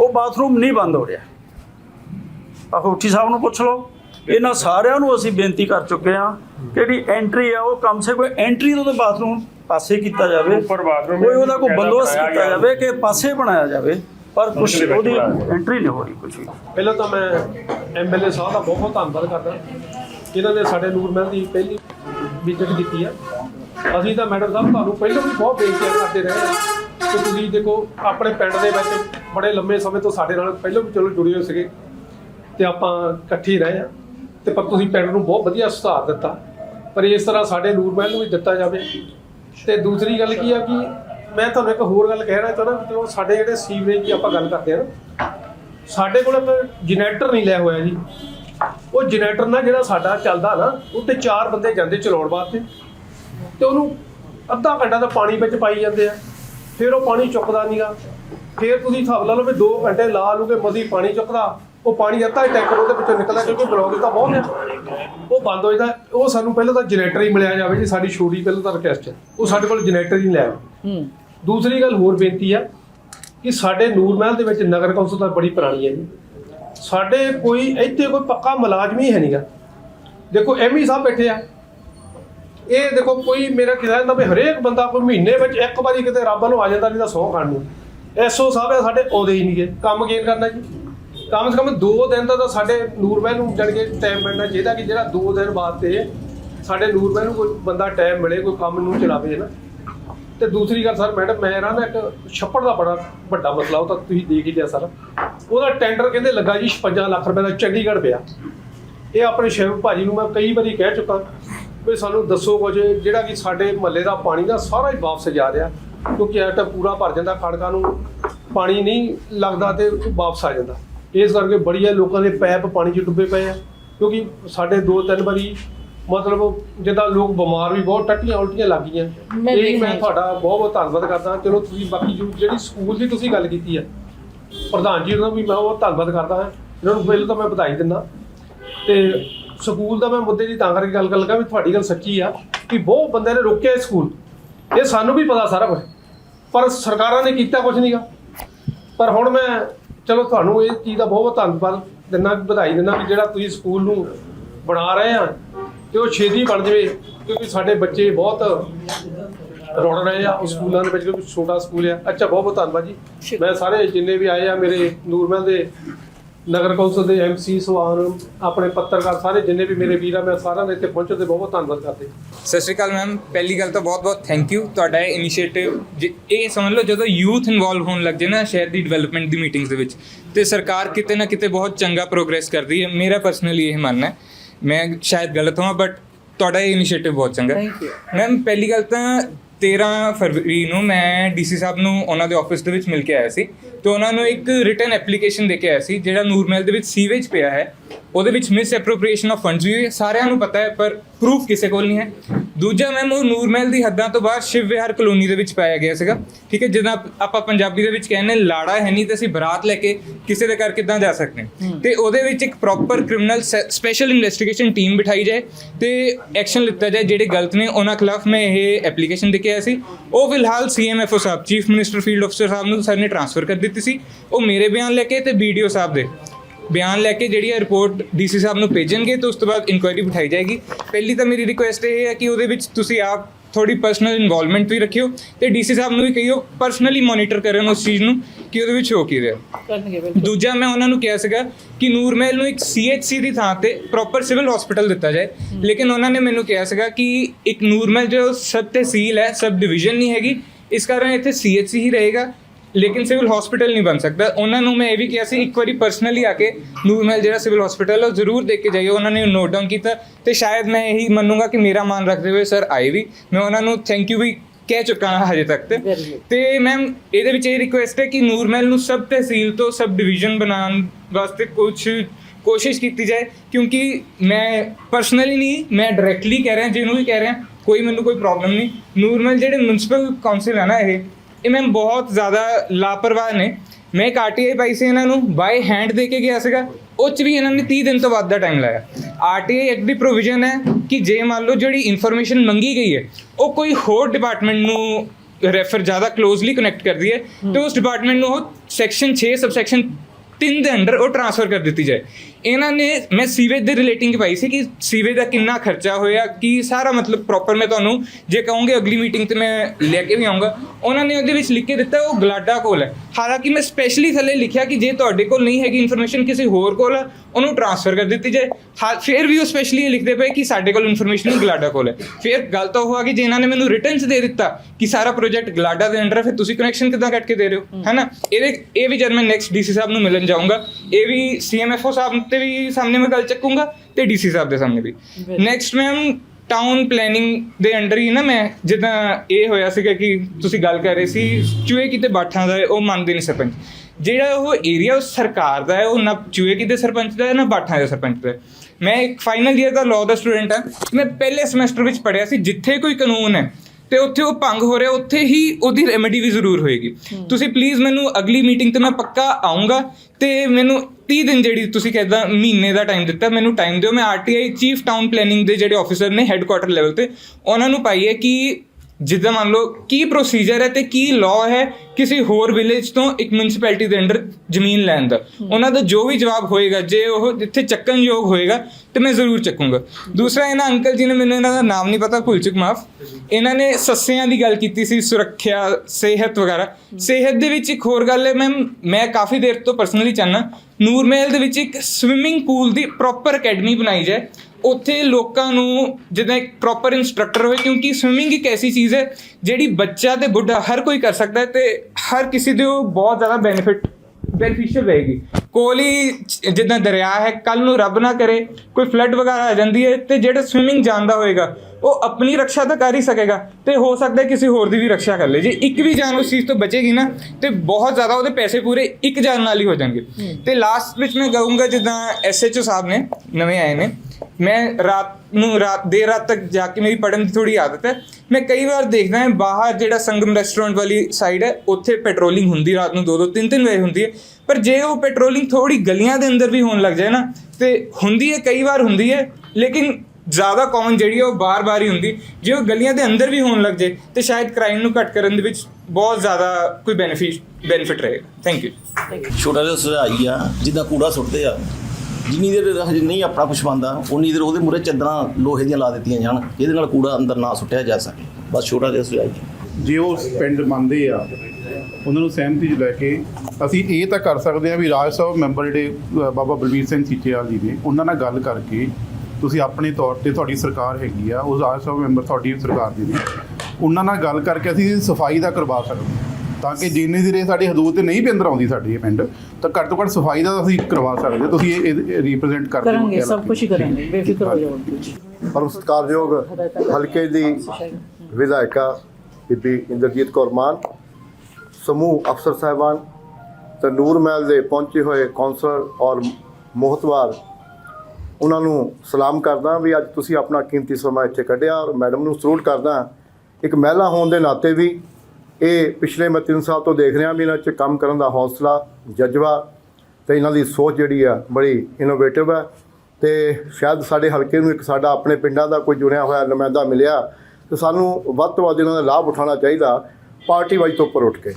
ਉਹ ਬਾਥਰੂਮ ਨਹੀਂ ਬੰਦ ਹੋ ਰਿਹਾ। ਆ ਹੋਠੀ ਸਾਹਿਬ ਨੂੰ ਪੁੱਛ ਲਓ। ਇਹਨਾਂ ਸਾਰਿਆਂ ਨੂੰ ਅਸੀਂ ਬੇਨਤੀ ਕਰ ਚੁੱਕੇ ਹਾਂ ਕਿ ਜਿਹੜੀ ਐਂਟਰੀ ਆ ਉਹ ਕਮ ਸੇ ਕਮ ਐਂਟਰੀ ਤੋਂ ਤਾਂ ਬਾਥਰੂਮ ਪਾਸੇ ਕੀਤਾ ਜਾਵੇ। ਕੋਈ ਉਹਦਾ ਕੋਈ ਬੰਦੋਬਸਤ ਕੀਤਾ। ਜਾਵੇ ਕਿ ਪਾਸੇ ਬਣਾਇਆ ਜਾਵੇ ਪਰ ਵਿੱਚ ਉਹਦੀ ਐਂਟਰੀ ਨਹੀਂ ਹੋ ਰਹੀ ਵੀ। ਪਹਿਲਾਂ ਤਾਂ ਮੈਂ ਐਮਐਲਏ ਸਾਹਿਬ ਦਾ ਬਹੁਤ ਬਹੁਤ ਧੰਨਵਾਦ ਕਰਦਾ। ਜਿਨ੍ਹਾਂ ਨੇ ਸਾਡੇ ਨੂਰ ਮਹਿਲ ਦੀ ਪਹਿਲੀ ਵਿਜ਼ਿਟ ਕੀਤੀ ਆ। ਅਸੀਂ ਤਾਂ ਮੈਡਮ ਸਾਹਿਬ ਤੁਹਾਨੂੰ ਪਹਿਲਾਂ ਵੀ ਬਹੁਤ ਬੇਨਤੀਆਂ ਕਰਦੇ ਰਹੇ ਹਾਂ ਕਿ ਤੁਸੀਂ ਦੇਖੋ ਆਪਣੇ ਪਿੰਡ ਦੇ ਵਿੱਚ ਬੜੇ ਲੰਮੇ ਸਮੇਂ ਤੋਂ ਸਾਡੇ ਨਾਲ ਪਹਿਲਾਂ ਵੀ ਚਲੋ ਜੁੜੇ ਹੋਏ ਸੀਗੇ ਤੇ ਆਪਾਂ ਇਕੱਠੇ ਰਹੇ ਆ ਤੇ ਪਰ ਤੁਸੀਂ ਪਿੰਡ ਨੂੰ ਬਹੁਤ ਵਧੀਆ ਸੁਧਾਰ ਦਿੱਤਾ। ਪਰ ਇਸ ਤਰ੍ਹਾਂ ਸਾਡੇ ਨੂਰ ਮਹਿਲ ਨੂੰ ਵੀ ਦਿੱਤਾ ਜਾਵੇ। ਤੇ ਦੂਸਰੀ ਗੱਲ ਕੀ ਆ ਕਿ ਮੈਂ ਤੁਹਾਨੂੰ ਇੱਕ ਹੋਰ ਗੱਲ ਕਹਿਣਾ ਚਾਹੁੰਦਾ ਕਿ ਚਲੋ ਸਾਡੇ ਜਿਹੜੇ ਸੀਵਰੇਜ ਦੀ ਆਪਾਂ ਗੱਲ ਕਰਦੇ ਆ ਨਾ, ਸਾਡੇ ਕੋਲ ਜਨਰੇਟਰ ਨਹੀਂ ਲਿਆ ਹੋਇਆ ਜੀ। ਉਹ ਜਨਰੇਟਰ ਨਾ ਜਿਹੜਾ ਸਾਡਾ ਚੱਲਦਾ ਨਾ ਉੱਤੇ ਚਾਰ ਬੰਦੇ ਜਾਂਦੇ ਚਲਾਉਣ ਵਾਸਤੇ। ਤੇ ਉਹਨੂੰ ਅੱਧਾ ਘੰਟਾ ਤਾਂ ਪਾਣੀ ਵਿੱਚ ਪਾਈ ਜਾਂਦੇ ਆ। ਫਿਰ ਉਹ ਪਾਣੀ ਚੁੱਕਦਾ ਨਹੀਂਗਾ ਫਿਰ ਤੁਸੀਂ ਹਿਸਾਬ ਲਾ ਲਓ ਵੀ 2 ਘੰਟੇ ਲਾ ਲੂਗੇ ਮਦੀ ਪਾਣੀ ਚੁੱਕਦਾ। ਉਹ ਪਾਣੀ ਅੱਧਾ ਹੀ ਟੈਂਕਰ ਉਹਦੇ ਵਿੱਚੋਂ ਨਿਕਲਦਾ ਕਿਉਂਕਿ ਬਲੌਕ ਤਾਂ ਬਹੁਤ ਹੈ ਉਹ ਬੰਦ ਹੋ ਜਾਂਦਾ ਉਹ ਸਾਨੂੰ ਪਹਿਲਾਂ ਤਾਂ ਜਨਰੇਟਰ ਹੀ ਮਿਲਿਆ ਜਾਵੇ ਜੀ ਸਾਡੀ ਛੋਟੀ ਪਹਿਲਾਂ ਤਾਂ ਰਿਕਵੈਸਟ ਹੈ। ਉਹ ਸਾਡੇ ਕੋਲ ਜਨਰੇਟਰ ਹੀ ਨਹੀਂ ਲਿਆ ਹੂੰ। ਦੂਸਰੀ ਗੱਲ ਹੋਰ ਬੇਨਤੀ ਆ ਕਿ ਸਾਡੇ ਨੂਰ ਮਹਿਲ ਦੇ ਵਿੱਚ ਨਗਰ ਕੌਂਸਲ ਤਾਂ ਬੜੀ ਪੁਰਾਣੀ ਹੈ ਜੀ। ਸਾਡੇ ਕੋਈ ਇੱਥੇ ਕੋਈ ਪੱਕਾ ਮੁਲਾਜ਼ਮ ਹੀ ਹੈ ਨਹੀਂਗਾ ਦੇਖੋ ਐਮਈ ਸਾਹਿਬ ਬੈਠੇ ਆ। ਇਹ ਦੇਖੋ ਕੋਈ ਮੇਰਾ ਕਿਹਾ ਜਾਂਦਾ ਵੀ ਹਰੇਕ ਬੰਦਾ ਕੋਈ ਮਹੀਨੇ ਵਿੱਚ ਇੱਕ ਵਾਰੀ ਕਿਤੇ ਰੱਬ ਨੂੰ ਆ ਜਾਂਦਾ ਨਹੀਂ ਤਾਂ ਸੌ ਖਾਣ ਨੂੰ। ਐਸਓ ਸਾਹਿਬ ਆ ਸਾਡੇ ਆਉਂਦੇ ਹੀ ਨਹੀਂਗੇ ਕੰਮ ਕਿਹਨ ਕਰਨਾ ਜੀ? ਕਮ ਸੇ ਕਮ 2 ਦਿਨ ਦਾ ਤਾਂ ਸਾਡੇ ਨੂਰਮਹਿਲ ਨੂੰ ਜਾਣੀ ਕਿ ਟਾਈਮ ਮਿਲਣਾ ਚਾਹੀਦਾ ਕਿ ਜਿਹੜਾ 2 ਦਿਨ ਬਾਅਦ ਤੇ ਸਾਡੇ ਨੂਰ ਨੂੰ ਕੋਈ ਬੰਦਾ ਟਾਈਮ ਮਿਲੇ, ਕੋਈ ਕੰਮ ਨੂੰ ਚਲਾਵੇ ਨਾ। ਤੇ ਦੂਸਰੀ ਗੱਲ ਸਰ ਮੈਡਮ ਮੈਂ ਨਾ ਇੱਕ ਛੱਪੜ ਦਾ ਬੜਾ ਵੱਡਾ ਮਸਲਾ, ਉਹ ਤਾਂ ਤੁਸੀਂ ਦੇਖ ਹੀ ਲਿਆ ਸਰ। ਉਹਦਾ ਟੈਂਡਰ ਕਹਿੰਦੇ ਲੱਗਾ ਜੀ 56 ਲੱਖ ਰੁਪਏ ਦਾ ਚੰਡੀਗੜ੍ਹ ਪਿਆ। ਇਹ ਆਪਣੇ ਸ਼ਿਵ ਭਾਜੀ ਨੂੰ ਮੈਂ ਕਈ ਵਾਰੀ ਕਹਿ ਚੁੱਕਾ ਵੀ ਸਾਨੂੰ ਦੱਸੋ ਕੁਝ, ਜਿਹੜਾ ਕਿ ਸਾਡੇ ਮਹੱਲੇ ਦਾ ਪਾਣੀ ਦਾ ਸਾਰਾ ਹੀ ਵਾਪਸ ਜਾ ਰਿਹਾ, ਕਿਉਂਕਿ ਐਟ ਪੂਰਾ ਭਰ ਜਾਂਦਾ, ਕਣਕਾਂ ਨੂੰ ਪਾਣੀ ਨਹੀਂ ਲੱਗਦਾ ਤੇ ਵਾਪਸ ਆ ਜਾਂਦਾ। ਇਸ ਕਰਕੇ ਬੜੀਆ ਲੋਕਾਂ ਦੇ ਪੈਪ ਪਾਣੀ 'ਚ ਡੁੱਬੇ ਪਏ ਆ। ਕਿਉਂਕਿ ਸਾਡੇ ਦੋ ਤਿੰਨ ਵਾਰੀ ਮਤਲਬ ਜਿੱਦਾਂ ਲੋਕ ਬਿਮਾਰ ਵੀ ਬਹੁਤ ਟੱਟੀਆਂ ਉਲਟੀਆਂ ਲੱਗ ਗਈਆਂ। ਇਹ ਮੈਂ। ਤੁਹਾਡਾ ਬਹੁਤ ਬਹੁਤ ਧੰਨਵਾਦ ਕਰਦਾ। ਚਲੋ ਤੁਸੀਂ ਬਾਕੀ ਜਿਹੜੀ ਸਕੂਲ ਦੀ ਤੁਸੀਂ ਗੱਲ ਕੀਤੀ ਹੈ ਪ੍ਰਧਾਨ ਜੀ ਉਹਨਾਂ ਨੂੰ ਵੀ ਮੈਂ ਬਹੁਤ ਧੰਨਵਾਦ ਕਰਦਾ ਹਾਂ। ਇਹਨਾਂ ਨੂੰ ਪਹਿਲਾਂ ਤਾਂ ਮੈਂ ਵਧਾਈ ਦਿੰਦਾ। ਤੇ ਸਕੂਲ ਦਾ ਮੈਂ ਮੁੱਦੇ ਦੀ ਤਾਂ ਕਰਕੇ ਗੱਲ ਕਰ ਲੱਗਾ ਵੀ ਤੁਹਾਡੀ ਗੱਲ ਸੱਚੀ ਆ ਕਿ ਬਹੁਤ ਬੰਦਿਆਂ ਨੇ ਰੋਕਿਆ ਇਹ ਸਕੂਲ। ਇਹ ਸਾਨੂੰ ਵੀ ਪਤਾ ਸਾਰਾ ਕੁਝ ਪਰ ਸਰਕਾਰਾਂ ਨੇ ਕੀਤਾ ਕੁਝ ਨਹੀਂਗਾ ਪਰ ਹੁਣ ਮੈਂ ਚਲੋ ਤੁਹਾਨੂੰ ਇਹ ਚੀਜ਼ ਦਾ ਬਹੁਤ ਬਹੁਤ ਧੰਨਵਾਦ ਦਿੰਦਾ ਵਧਾਈ ਦਿੰਦਾ ਕਿ ਜਿਹੜਾ ਤੁਸੀਂ ਸਕੂਲ ਨੂੰ ਬਣਾ ਰਹੇ ਆ ਤੇ ਉਹ ਛੇਤੀ ਬਣ ਜਾਵੇ ਕਿਉਂਕਿ ਸਾਡੇ ਬੱਚੇ ਬਹੁਤ ਰੋੜ ਰਹੇ ਆ ਉਹ ਸਕੂਲਾਂ ਦੇ ਵਿੱਚ ਕਿਉਂਕਿ ਛੋਟਾ ਸਕੂਲ ਆ। ਅੱਛਾ ਬਹੁਤ ਬਹੁਤ ਧੰਨਵਾਦ ਜੀ। ਮੈਂ ਸਾਰੇ ਜਿੰਨੇ ਵੀ ਆਏ ਆ ਮੇਰੇ ਨੂਰਮਹਿਲ ਦੇ ਨਗਰ ਕੌਂਸਲ ਦੇ ਐਮਸੀ ਸਵਾਨ ਆਪਣੇ ਪੱਤਰਕਾਰ ਸਾਰੇ ਜਿੰਨੇ ਵੀ ਮੇਰੇ ਵੀਰ ਆ ਮੈਂ ਸਾਰਿਆਂ ਦੇ ਇੱਥੇ ਪਹੁੰਚਣ ਤੇ ਬਹੁਤ ਬਹੁਤ ਧੰਨਵਾਦ ਕਰਦੇ ਸਤਿ ਸ਼੍ਰੀ ਅਕਾਲ ਮੈਮ ਪਹਿਲੀ ਗੱਲ ਤਾਂ ਬਹੁਤ-ਬਹੁਤ ਥੈਂਕ ਯੂ ਤੁਹਾਡਾ ਇਹ ਇਨੀਸ਼ੀਏਟਿਵ ਇਹ ਸਮਝ ਲਓ ਜਦੋਂ ਯੂਥ ਇਨਵੋਲਵ ਹੋਣ ਲੱਗ ਜੇ ਨਾ ਸ਼ਹਿਰ ਦੀ ਡਿਵੈਲਪਮੈਂਟ ਦੀ ਮੀਟਿੰਗਸ ਦੇ ਵਿੱਚ ਤੇ ਸਰਕਾਰ ਕਿਤੇ ਨਾ ਕਿਤੇ ਬਹੁਤ ਚੰਗਾ ਪ੍ਰੋਗਰੈਸ ਕਰਦੀ ਹੈ। ਮੇਰਾ ਪਰਸਨਲੀ ਇਹ ਮੰਨਣਾ ਹੈ। ਮੈਂ ਸ਼ਾਇਦ ਗਲਤ ਹਾਂ ਬਟ ਤੁਹਾਡਾ ਇਹ ਇਨੀਸ਼ੀਏਟਿਵ ਬਹੁਤ ਚੰਗਾ. ਮੈਮ ਪਹਿਲੀ ਗੱਲ ਤਾਂ 13 ਫਰਵਰੀ ਨੂੰ ਮੈਂ ਡੀਸੀ ਸਾਹਿਬ ਨੂੰ ਉਹਨਾਂ ਦੇ ਆਫਿਸ ਦੇ ਵਿੱਚ ਮਿਲ ਕੇ ਆਇਆ ਸੀ। ਤੇ ਉਹਨਾਂ ਨੂੰ ਇੱਕ ਰਿਟਨ ਐਪਲੀਕੇਸ਼ਨ ਦੇ ਕੇ ਆਇਆ ਸੀ ਜਿਹੜਾ ਨੂਰਮਹਿਲ ਦੇ ਵਿੱਚ ਸੀਵੇਜ ਪਿਆ ਹੈ। ਉਹਦੇ ਵਿੱਚ ਮਿਸ ਐਪਰੋਪ੍ਰੀਏਸ਼ਨ ਆਫ ਫੰਡਸ ਵੀ ਹੋਈ ਸਾਰਿਆਂ ਨੂੰ ਪਤਾ ਹੈ ਪਰ ਪ੍ਰੂਫ ਕਿਸੇ ਕੋਲ ਨਹੀਂ ਹੈ। ਦੂਜਾ ਮੈਮ ਉਹ ਨੂਰਮਹਿਲ ਦੀ ਹੱਦਾਂ ਤੋਂ ਬਾਹਰ ਸ਼ਿਵ ਵਿਹਾਰ ਕਲੋਨੀ ਦੇ ਵਿੱਚ ਪਾਇਆ ਗਿਆ ਸੀਗਾ। ਠੀਕ ਹੈ ਜਿੱਦਾਂ ਆਪਾਂ ਪੰਜਾਬੀ ਦੇ ਵਿੱਚ ਕਹਿੰਦੇ ਲਾੜਾ ਹੈ ਨਹੀਂ ਤੇ ਅਸੀਂ ਬਰਾਤ ਲੈ ਕੇ ਕਿਸੇ ਦੇ ਘਰ ਕਿੱਦਾਂ ਜਾ ਸਕਦੇ ਤੇ ਉਹਦੇ ਵਿੱਚ ਇੱਕ proper criminal special investigation team ਬਿਠਾਈ ਜਾਏ ਤੇ ਐਕਸ਼ਨ ਲਿੱਤਾ ਜਾਏ ਜਿਹੜੇ ਗਲਤ ਨੇ ਉਹਨਾਂ ਖਿਲਾਫ ਮੈਂ ਇਹ ਐਪਲੀਕੇਸ਼ਨ ਦੇ ਕੇ ਆਇਆ ਸੀ। ਉਹ ਫਿਲਹਾਲ ਸੀਐਮਐਫਓ ਸਾਹਿਬ ਚੀਫ ਮਿਨਿਸਟਰ ਫੀਲਡ ਅਫਸਰ ਸਾਹਿਬ ਨੂੰ ਸਰ ਨੇ ਟ੍ਰਾਂਸਫਰ ਕਰ ਦਿੱਤੀ। ਸੀ ਉਹ ਮੇਰੇ ਬਿਆਨ ਲੈ ਕੇ ਤੇ ਵੀਡੀਓ ਸਾਹਿਬ ਦੇ ਬਿਆਨ ਲੈ ਕੇ ਜਿਹੜੀ ਹੈ ਰਿਪੋਰਟ ਡੀਸੀ ਸਾਹਿਬ ਨੂੰ ਭੇਜਣਗੇ ਤੇ ਉਸ ਤੋਂ ਬਾਅਦ ਇਨਕੁਆਇਰੀ ਬਿਠਾਈ ਜਾਏਗੀ। ਪਹਿਲੀ ਤਾਂ ਮੇਰੀ ਰਿਕੁਐਸਟ ਇਹ ਹੈ ਕਿ ਉਹਦੇ ਵਿੱਚ ਤੁਸੀਂ ਆਪ ਥੋੜੀ ਪਰਸਨਲ ਇਨਵੋਲਵਮੈਂਟ ਵੀ ਰੱਖਿਓ ਤੇ ਡੀਸੀ ਸਾਹਿਬ ਨੂੰ ਵੀ ਕਹੀਓ ਪਰਸਨਲੀ ਮੋਨੀਟਰ ਕਰਨ ਉਸ ਚੀਜ਼ ਨੂੰ ਕਿ ਉਹਦੇ ਵਿੱਚ ਹੋ ਕੀ ਰਿਹਾ। ਦੂਜਾ ਮੈਂ ਉਹਨਾਂ ਨੂੰ ਕਿਹਾ ਸੀਗਾ ਕਿ ਨੂਰਮਹਿਲ ਨੂੰ ਇੱਕ ਸੀਐਚਸੀ ਦੀ ਥਾਂ ਤੇ ਪ੍ਰੋਪਰ ਸਿਵਲ ਹਸਪੀਟਲ ਦਿੱਤਾ ਜਾਏ। ਲੇਕਿਨ ਉਹਨਾਂ ਨੇ ਮੈਨੂੰ ਕਿਹਾ ਸੀਗਾ ਕਿ ਇੱਕ ਨੂਰਮਹਿਲ ਜੋ ਸਬ ਤਹਿਸੀਲ ਹੈ ਸਬ ਡਿਵੀਜ਼ਨ ਨਹੀਂ ਹੈਗੀ ਇਸ ਕਾਰਨ ਇੱਥੇ ਸੀਐਚਸੀ ਹੀ ਰਹੇਗਾ। ਲੇਕਿਨ ਸਿਵਲ ਹਸਪੀਟਲ ਨਹੀਂ ਬਣ ਸਕਦਾ। ਉਹਨਾਂ ਨੂੰ ਮੈਂ ਇਹ ਵੀ ਕਿਹਾ ਸੀ ਇੱਕ ਵਾਰੀ ਪਰਸਨਲੀ ਆ ਕੇ ਨੂਰਮਹਿਲ ਜਿਹੜਾ ਸਿਵਲ ਹਸਪੀਟਲ ਹੈ ਉਹ ਜ਼ਰੂਰ ਦੇਖ ਕੇ ਜਾਈਓ। ਉਹਨਾਂ ਨੇ ਨੋਟ ਡਾਊਨ ਕੀਤਾ ਤੇ ਸ਼ਾਇਦ ਮੈਂ ਇਹੀ ਮੰਨੂਗਾ ਕਿ ਮੇਰਾ ਮਾਨ ਰੱਖਦੇ ਹੋਏ ਸਰ ਆਏ ਵੀ। ਮੈਂ ਉਹਨਾਂ ਨੂੰ ਥੈਂਕ ਯੂ ਵੀ ਕਹਿ ਚੁੱਕਾ ਹਾਂ ਹਜੇ ਤੱਕ ਤੇ। ਮੈਮ ਇਹਦੇ ਵਿੱਚ ਇਹ ਰਿਕੁਐਸਟ ਹੈ ਕਿ ਨੂਰਮਹਿਲ ਨੂੰ ਸਬ ਤਹਿਸੀਲ ਤੋਂ ਸਬ ਡਿਵੀਜ਼ਨ ਬਣਾਉਣ ਵਾਸਤੇ ਕੁਝ ਕੋਸ਼ਿਸ਼ ਕੀਤੀ ਜਾਏ। ਕਿਉਂਕਿ ਮੈਂ ਪਰਸਨਲੀ ਨਹੀਂ ਮੈਂ ਡਾਇਰੈਕਟਲੀ ਕਹਿ ਰਿਹਾ ਜਿਹਨੂੰ ਵੀ ਕਹਿ ਰਿਹਾ ਕੋਈ ਮੈਨੂੰ ਕੋਈ ਪ੍ਰੋਬਲਮ ਨਹੀਂ। ਨੂਰਮਹਿਲ ਜਿਹੜੇ ਮਿਊਨਿਸਪਲ ਕਾਉਂਸਲ ਹੈ ਨਾ ਇਹ ਇਹ ਮੈਮ ਬਹੁਤ ਜ਼ਿਆਦਾ ਲਾਪਰਵਾਹ ਨੇ। ਮੈਂ ਇੱਕ ਆਰਟੀਆਈ ਪਾਈ ਸੀ ਇਹਨਾਂ ਨੂੰ ਬਾਈ ਹੈਂਡ ਦੇ ਕੇ ਗਿਆ ਸੀਗਾ। ਉਹ ਚ ਵੀ ਇਹਨਾਂ ਨੇ 30 ਦਿਨ ਤੋਂ ਵੱਧ ਦਾ ਟਾਈਮ ਲਾਇਆ। ਆਰਟੀਆਈ ਐਕਟ ਦੀ ਪ੍ਰੋਵੀਜ਼ਨ ਹੈ ਕਿ ਜੇ ਮੰਨ ਲਓ ਜਿਹੜੀ ਇਨਫੋਰਮੇਸ਼ਨ ਮੰਗੀ ਗਈ ਹੈ, ਉਹ ਕੋਈ ਹੋਰ ਡਿਪਾਰਟਮੈਂਟ ਨੂੰ ਰੈਫਰ ਜ਼ਿਆਦਾ ਕਲੋਜ਼ਲੀ ਕਨੈਕਟ ਕਰਦੀ ਹੈ, ਤੇ ਉਸ ਡਿਪਾਰਟਮੈਂਟ ਨੂੰ ਉਹ ਸੈਕਸ਼ਨ 6 ਸਬਸੈਕਸ਼ਨ 3 ਦੇ ਅੰਡਰ ਉਹ ਟ੍ਰਾਂਸਫਰ ਕਰ ਦਿੱਤੀ ਜਾਏ। ਇਹਨਾਂ ਨੇ, ਮੈਂ ਸੀਵੇਜ ਦੇ ਰਿਲੇਟਿੰਗ ਪਾਈ ਸੀ ਕਿ ਸੀਵੇਜ ਦਾ ਕਿੰਨਾ ਖਰਚਾ ਹੋਇਆ, ਕੀ ਸਾਰਾ ਮਤਲਬ ਪ੍ਰੋਪਰ ਮੈਂ ਤੁਹਾਨੂੰ ਜੇ ਕਹੋਗੇ ਅਗਲੀ ਮੀਟਿੰਗ ਤੇ ਮੈਂ ਲੈ ਕੇ ਵੀ ਆਉਂਗਾ ਉਹਨਾਂ ਨੇ ਉਹਦੇ ਵਿੱਚ ਲਿਖ ਕੇ ਦਿੱਤਾ, ਉਹ ਗਲਾਡਾ ਕੋਲ ਹੈ। ਹਾਲਾਂਕਿ ਮੈਂ ਸਪੈਸ਼ਲੀ ਥੱਲੇ ਲਿਖਿਆ ਕਿ ਜੇ ਤੁਹਾਡੇ ਕੋਲ ਨਹੀਂ ਹੈਗੀ ਇਨਫੋਰਮੇਸ਼ਨ ਕਿਸੇ ਹੋਰ ਕੋਲ ਹੈ ਉਹਨੂੰ ਟ੍ਰਾਂਸਫਰ ਕਰ ਦਿੱਤੀ ਜਾਏ। ਹਾਂ, ਫਿਰ ਵੀ ਉਹ ਸਪੈਸ਼ਲੀ ਇਹ ਲਿਖਦੇ ਪਏ ਕਿ ਸਾਡੇ ਕੋਲ ਇਨਫੋਰਮੇਸ਼ਨ ਗਲਾਡਾ ਕੋਲ ਹੈ। ਫਿਰ ਗੱਲ ਤਾਂ ਉਹ ਆ ਕਿ ਜੇ ਇਹਨਾਂ ਨੇ ਮੈਨੂੰ ਰਿਟਰਨਸ ਦੇ ਦਿੱਤਾ ਕਿ ਸਾਰਾ ਪ੍ਰੋਜੈਕਟ ਗਲਾਡਾ ਦੇ ਅੰਡਰ ਹੈ, ਫਿਰ ਤੁਸੀਂ ਕਨੈਕਸ਼ਨ ਕਿੱਦਾਂ ਕੱਟ ਕੇ ਦੇ ਰਹੇ ਹੋ? ਹੈਨਾ? ਇਹਦੇ, ਇਹ ਵੀ ਜਦ ਮੈਂ ਨੈਕਸਟ ਡੀਸੀ ਸਾਹਿਬ ਨੂੰ ਮਿਲਣ ਜਾਊਂਗਾ, ਇਹ ਵੀ ਸੀਐਮਐਫਓ ਸਾਹਿਬ ਤੇ ਵੀ ਸਾਹਮਣੇ ਮੈਂ ਗੱਲ ਚੱਕੂੰਗਾ ਤੇ ਡੀਸੀ ਸਾਹਿਬ ਦੇ ਸਾਹਮਣੇ ਵੀ। ਨੈਕਸਟ ਮੈਮ ਟਾਊਨ ਪਲੈਨਿੰਗ ਦੇ ਅੰਡਰ ਹੀ ਨਾ ਮੈਂ ਜਿੱਦਾਂ ਇਹ ਹੋਇਆ ਸੀਗਾ ਕਿ ਤੁਸੀਂ ਗੱਲ ਕਰ ਰਹੇ ਸੀ ਚੂਹੇ ਕਿਤੇ ਬਾਠਾਂ ਦਾ ਹੈ, ਉਹ ਮੰਨਦੇ ਨਹੀਂ ਸਰਪੰਚ। ਜਿਹੜਾ ਉਹ ਏਰੀਆ ਉਹ ਸਰਕਾਰ ਦਾ ਹੈ ਉਹ ਨਾ ਚੂਹੇ ਕਿਤੇ ਸਰਪੰਚ ਦਾ ਹੈ ਨਾ ਬਾਠਾਂ ਦੇ ਸਰਪੰਚ ਦਾ ਹੈ। ਮੈਂ ਇੱਕ ਫਾਈਨਲ ਈਅਰ ਦਾ ਲਾਅ ਦਾ ਸਟੂਡੈਂਟ ਹਾਂ। ਮੈਂ ਪਹਿਲੇ ਸਮੈਸਟਰ ਵਿੱਚ ਪੜ੍ਹਿਆ ਸੀ ਜਿੱਥੇ ਕੋਈ ਕਾਨੂੰਨ ਹੈ ਤੇ ਉੱਥੇ ਉਹ ਭੰਗ ਹੋ ਰਿਹਾ ਉੱਥੇ ਹੀ ਉਹਦੀ ਰੈਮੇਡੀ ਵੀ ਜ਼ਰੂਰ ਹੋਏਗੀ। ਤੁਸੀਂ ਪਲੀਜ਼ ਮੈਨੂੰ ਅਗਲੀ ਮੀਟਿੰਗ ਤੇ ਮੈਂ ਪੱਕਾ ਆਉਂਗਾ ਤੇ ਮੈਨੂੰ 30 ਦਿਨ ਜਿਹੜੀ ਤੁਸੀਂ ਕਹਿੰਦਾ ਮਹੀਨੇ ਦਾ ਟਾਈਮ ਦਿੱਤਾ ਮੈਨੂੰ ਟਾਈਮ ਦਿਓ। ਮੈਂ ਆਰਟੀਆਈ ਚੀਫ ਟਾਊਨ ਪਲੈਨਿੰਗ ਦੇ ਜਿਹੜੇ ਆਫੀਸਰ ਨੇ ਹੈੱਡਕੁਆਟਰ ਲੈਵਲ ਤੇ ਉਹਨਾਂ ਨੂੰ ਪਾਈਏ ਕਿ ਜਿੱਦਾਂ ਮੰਨ ਲਓ ਕੀ ਪ੍ਰੋਸੀਜਰ ਹੈ ਤੇ ਕੀ ਲਾਅ ਹੈ ਕਿਸੇ ਹੋਰ ਵਿਲੇਜ ਤੋਂ ਇੱਕ ਮਿਊਨਿਸਪੈਲਿਟੀ ਦੇ ਅੰਡਰ ਜ਼ਮੀਨ ਲੈਣ ਦਾ। ਉਹਨਾਂ ਦਾ ਜੋ ਵੀ ਜਵਾਬ ਹੋਏਗਾ ਜੇ ਉਹ ਜਿੱਥੇ ਚੱਕਣਯੋਗ ਹੋਏਗਾ ਤੇ ਮੈਂ ਜ਼ਰੂਰ ਚੱਕੂੰਗਾ। ਦੂਸਰਾ ਇਹਨਾਂ ਅੰਕਲ ਜੀ ਨੇ ਮੈਨੂੰ ਇਹਨਾਂ ਦਾ ਨਾਮ ਨਹੀਂ ਪਤਾ ਭੁੱਲ ਚੁੱਕ ਮਾਫ। ਇਹਨਾਂ ਨੇ ਸੱਸਿਆਂ ਦੀ ਗੱਲ ਕੀਤੀ ਸੀ ਸੁਰੱਖਿਆ ਸਿਹਤ ਵਗੈਰਾ। ਸਿਹਤ ਦੇ ਵਿੱਚ ਇੱਕ ਹੋਰ ਗੱਲ ਹੈ ਮੈਮ ਮੈਂ ਕਾਫੀ ਦੇਰ ਤੋਂ ਪਰਸਨਲੀ ਚਾਹਨਾ ਨੂਰਮਹਿਲ ਦੇ ਵਿੱਚ ਇੱਕ ਸਵਿਮਿੰਗ ਪੂਲ ਦੀ ਪ੍ਰੋਪਰ ਅਕੈਡਮੀ ਬਣਾਈ ਜਾਏ। ਉੱਥੇ ਲੋਕਾਂ ਨੂੰ ਜਿੱਦਾਂ ਇੱਕ ਪ੍ਰੋਪਰ ਇਨਸਟ੍ਰਕਟਰ ਹੋਵੇ ਕਿਉਂਕਿ ਸਵਿਮਿੰਗ ਇੱਕ ਐਸੀ ਚੀਜ਼ ਹੈ ਜਿਹੜੀ ਬੱਚਾ ਤੇ ਬੁੱਢਾ ਹਰ ਕੋਈ ਕਰ ਸਕਦਾ ਹੈ ਤੇ ਹਰ ਕਿਸੇ ਦੇ ਉਹ ਬਹੁਤ ਜ਼ਿਆਦਾ ਬੈਨੀਫਿਟ ਬੈਨੀਫੀਸ਼ੀਅਲ ਰਹੇਗੀ। ਕੋਲ ਜਿੱਦਾਂ ਦਰਿਆ ਹੈ ਕੱਲ ਨੂੰ ਰੱਬ ਨਾ ਕਰੇ ਕੋਈ ਫਲੱਡ ਵਗੈਰਾ ਆ ਜਾਂਦੀ ਹੈ ਤੇ ਜਿਹੜਾ ਸਵਿਮਿੰਗ ਜਾਣਦਾ ਹੋਏਗਾ ਉਹ ਆਪਣੀ ਰੱਖਿਆ ਤਾਂ ਕਰ ਹੀ ਸਕੇਗਾ ਤੇ ਹੋ ਸਕਦਾ ਹੈ ਕਿਸੇ ਹੋਰ ਦੀ ਵੀ ਰੱਖਿਆ ਕਰ ਲੇ। ਜੇ ਇੱਕ ਵੀ ਜਾਨ ਉਸ ਚੀਜ਼ ਤੋਂ ਬਚੇਗੀ ਨਾ ਤੇ ਬਹੁਤ ਜ਼ਿਆਦਾ ਉਹਦੇ ਪੈਸੇ ਪੂਰੇ ਇੱਕ ਜਾਨ ਨਾਲ ਹੀ ਹੋ ਜਾਣਗੇ। ਤੇ ਲਾਸਟ ਵਿੱਚ ਮੈਂ ਕਹੂੰਗਾ ਜਿੱਦਾਂ ਐਸਐਚਓ ਸਾਹਿਬ ਨੇ ਨਵੇਂ ਆਏ ਨੇ ਮੈਂ ਰਾਤ ਨੂੰ ਰਾਤ ਦੇਰ ਰਾਤ ਤੱਕ ਜਾ ਕੇ ਮੇਰੀ ਪੜਨ ਦੀ ਥੋੜੀ ਆਦਤ ਹੈ। ਮੈਂ ਕਈ ਵਾਰ ਦੇਖਦਾ ਹਾਂ ਬਾਹਰ ਜਿਹੜਾ ਸੰਗਮ ਰੈਸਟੋਰੈਂਟ ਵਾਲੀ ਸਾਈਡ ਹੈ, ਉੱਥੇ ਪੈਟਰੋਲਿੰਗ ਹੁੰਦੀ ਰਾਤ ਨੂੰ 2-2 3-3 ਵਜੇ ਹੁੰਦੀ ਹੈ। ਪਰ ਜੇ ਉਹ ਪੈਟਰੋਲਿੰਗ ਥੋੜੀ ਗਲੀਆਂ ਦੇ ਅੰਦਰ ਵੀ ਹੋਣ ਲੱਗ ਜਾਏ ਨਾ, ਤੇ ਹੁੰਦੀ ਹੈ, ਕਈ ਵਾਰ ਹੁੰਦੀ ਹੈ, ਲੇਕਿਨ ਜ਼ਿਆਦਾ ਕਾਮਨ ਜਿਹੜੀ ਹੈ ਉਹ ਬਾਰ-ਬਾਰ ਹੀ ਹੁੰਦੀ। ਜੇ ਉਹ ਗਲੀਆਂ ਦੇ ਅੰਦਰ ਵੀ ਹੋਣ ਲੱਗ ਜਾਏ, ਤੇ ਸ਼ਾਇਦ ਕ੍ਰਾਈਮ ਨੂੰ ਘੱਟ ਕਰਨ ਦੇ ਵਿੱਚ ਬਹੁਤ ਜ਼ਿਆਦਾ ਕੋਈ ਬੈਨੀਫਿਟ ਬੈਨੀਫਿਟ ਰਹੇਗਾ। ਥੈਂਕ ਯੂ ਛੋਟਾ ਜਿਹਾ ਸੁਝਾਈ ਆ, ਜਿੱਦਾਂ ਕੂੜਾ ਸੁੱਟਦੇ ਆ। ਜਿੰਨੀ ਦੇਰ ਹਜੇ ਨਹੀਂ ਆਪਣਾ ਕੁਛ ਬਣਦਾ, ਉਨੀ ਦੇਰ ਉਹਦੇ ਮੂਰੇ ਚੰਦਰਾਂ ਲੋਹੇ ਦੀਆਂ ਲਾ ਦਿੱਤੀਆਂ ਜਾਣ, ਜਿਹਦੇ ਨਾਲ ਕੂੜਾ ਅੰਦਰ ਨਾ ਸੁੱਟਿਆ ਜਾ ਸਕੇ। ਬਸ ਛੋਟਾ ਜਿਹਾ ਸੁਝਾਈ ਜੇ। ਉਹ ਪਿੰਡ ਮੰਨਦੇ ਆ, ਉਹਨਾਂ ਨੂੰ ਸਹਿਮਤੀ 'ਚ ਲੈ ਕੇ ਅਸੀਂ ਇਹ ਤਾਂ ਕਰ ਸਕਦੇ ਆ ਵੀ ਰਾਜ ਸਭਾ ਮੈਂਬਰ ਜਿਹੜੇ ਬਾਬਾ ਬਲਵੀਰ ਸਿੰਘ ਸੀਚੇਵਾਲ ਜੀ ਨੇ, ਉਹਨਾਂ ਨਾਲ ਗੱਲ ਕਰਕੇ ਤੁਸੀਂ ਆਪਣੇ ਤੌਰ ਤੇ ਤੁਹਾਡੀ ਸਰਕਾਰ ਹੈਗੀ ਆ, ਉਹ ਰਾਜ ਸਭਾ ਮੈਂਬਰ ਤੁਹਾਡੀ ਸਰਕਾਰ ਦੀ ਨੇ, ਉਹਨਾਂ ਨਾਲ ਗੱਲ ਕਰਕੇ ਅਸੀਂ ਸਫ਼ਾਈ ਦਾ ਕਰਵਾ ਸਕਦੇ ਤਾਂ ਕਿ ਜਿੰਨੇ ਦਿਰੇ ਸਾਡੀ ਹਦੂਦ ਤੇ ਨਹੀਂ ਵੀ ਅੰਦਰ ਆਉਂਦੀ ਸਾਡੇ ਇਹ ਪਿੰਡ ਤਾਂ ਘੱਟ ਤੋਂ ਘੱਟ ਸਫ਼ਾਈ ਦਾ ਅਸੀਂ ਕਰਵਾ ਸਕਦੇ। ਤੁਸੀਂ ਇਹ ਰਿਪਰੈਜ਼ੈਂਟ ਕਰਦੇ ਹੋ ਕਰਾਂਗੇ ਸਭ ਕੁਝ ਹੀ ਕਰਾਂਗੇ ਬੇਫਿਕਰ ਹੋ ਜਾਓ ਪਰਮ ਸਤਿਕਾਰਯੋਗ ਹਲਕੇ ਦੀ ਵਿਧਾਇਕਾ ਬੀਬੀ ਇੰਦਰਜੀਤ ਕੌਰ ਮਾਨ ਸਮੂਹ ਅਫਸਰ ਸਾਹਿਬਾਨ ਤੇ ਨੂਰ ਮਹਿਲ ਦੇ ਪਹੁੰਚੇ ਹੋਏ ਕੌਂਸਲਰ ਔਰ ਮੋਹਤਵਾਰ ਉਹਨਾਂ ਨੂੰ ਸਲਾਮ ਕਰਦਾ ਵੀ ਅੱਜ ਤੁਸੀਂ ਆਪਣਾ ਕੀਮਤੀ ਸਮਾਂ ਇੱਥੇ ਕੱਢਿਆ ਔਰ ਮੈਡਮ ਨੂੰ ਸਲੂਟ ਕਰਦਾ ਇੱਕ ਮਹਿਲਾ ਹੋਣ ਦੇ ਨਾਤੇ ਵੀ ਇਹ ਪਿਛਲੇ ਮੈਂ 3 ਸਾਲ ਤੋਂ ਦੇਖ ਰਿਹਾ ਵੀ ਇਹਨਾਂ 'ਚ ਕੰਮ ਕਰਨ ਦਾ ਹੌਸਲਾ, ਜਜ਼ਬਾ ਤੇ ਇਹਨਾਂ ਦੀ ਸੋਚ ਜਿਹੜੀ ਆ ਬੜੀ ਇਨੋਵੇਟਿਵ ਹੈ ਤੇ ਸ਼ਾਇਦ ਸਾਡੇ ਹਲਕੇ ਨੂੰ ਇੱਕ ਸਾਡਾ ਆਪਣੇ ਪਿੰਡਾਂ ਦਾ ਕੋਈ ਜੁੜਿਆ ਹੋਇਆ ਨੁਮਾਇੰਦਾ ਮਿਲਿਆ ਤੇ ਸਾਨੂੰ ਵੱਧ ਤੋਂ ਵੱਧ ਇਹਨਾਂ ਦਾ ਲਾਭ ਉਠਾਉਣਾ ਚਾਹੀਦਾ, ਪਾਰਟੀ ਵਾਈਜ਼ ਤੋਂ ਉੱਪਰ ਉੱਠ ਕੇ।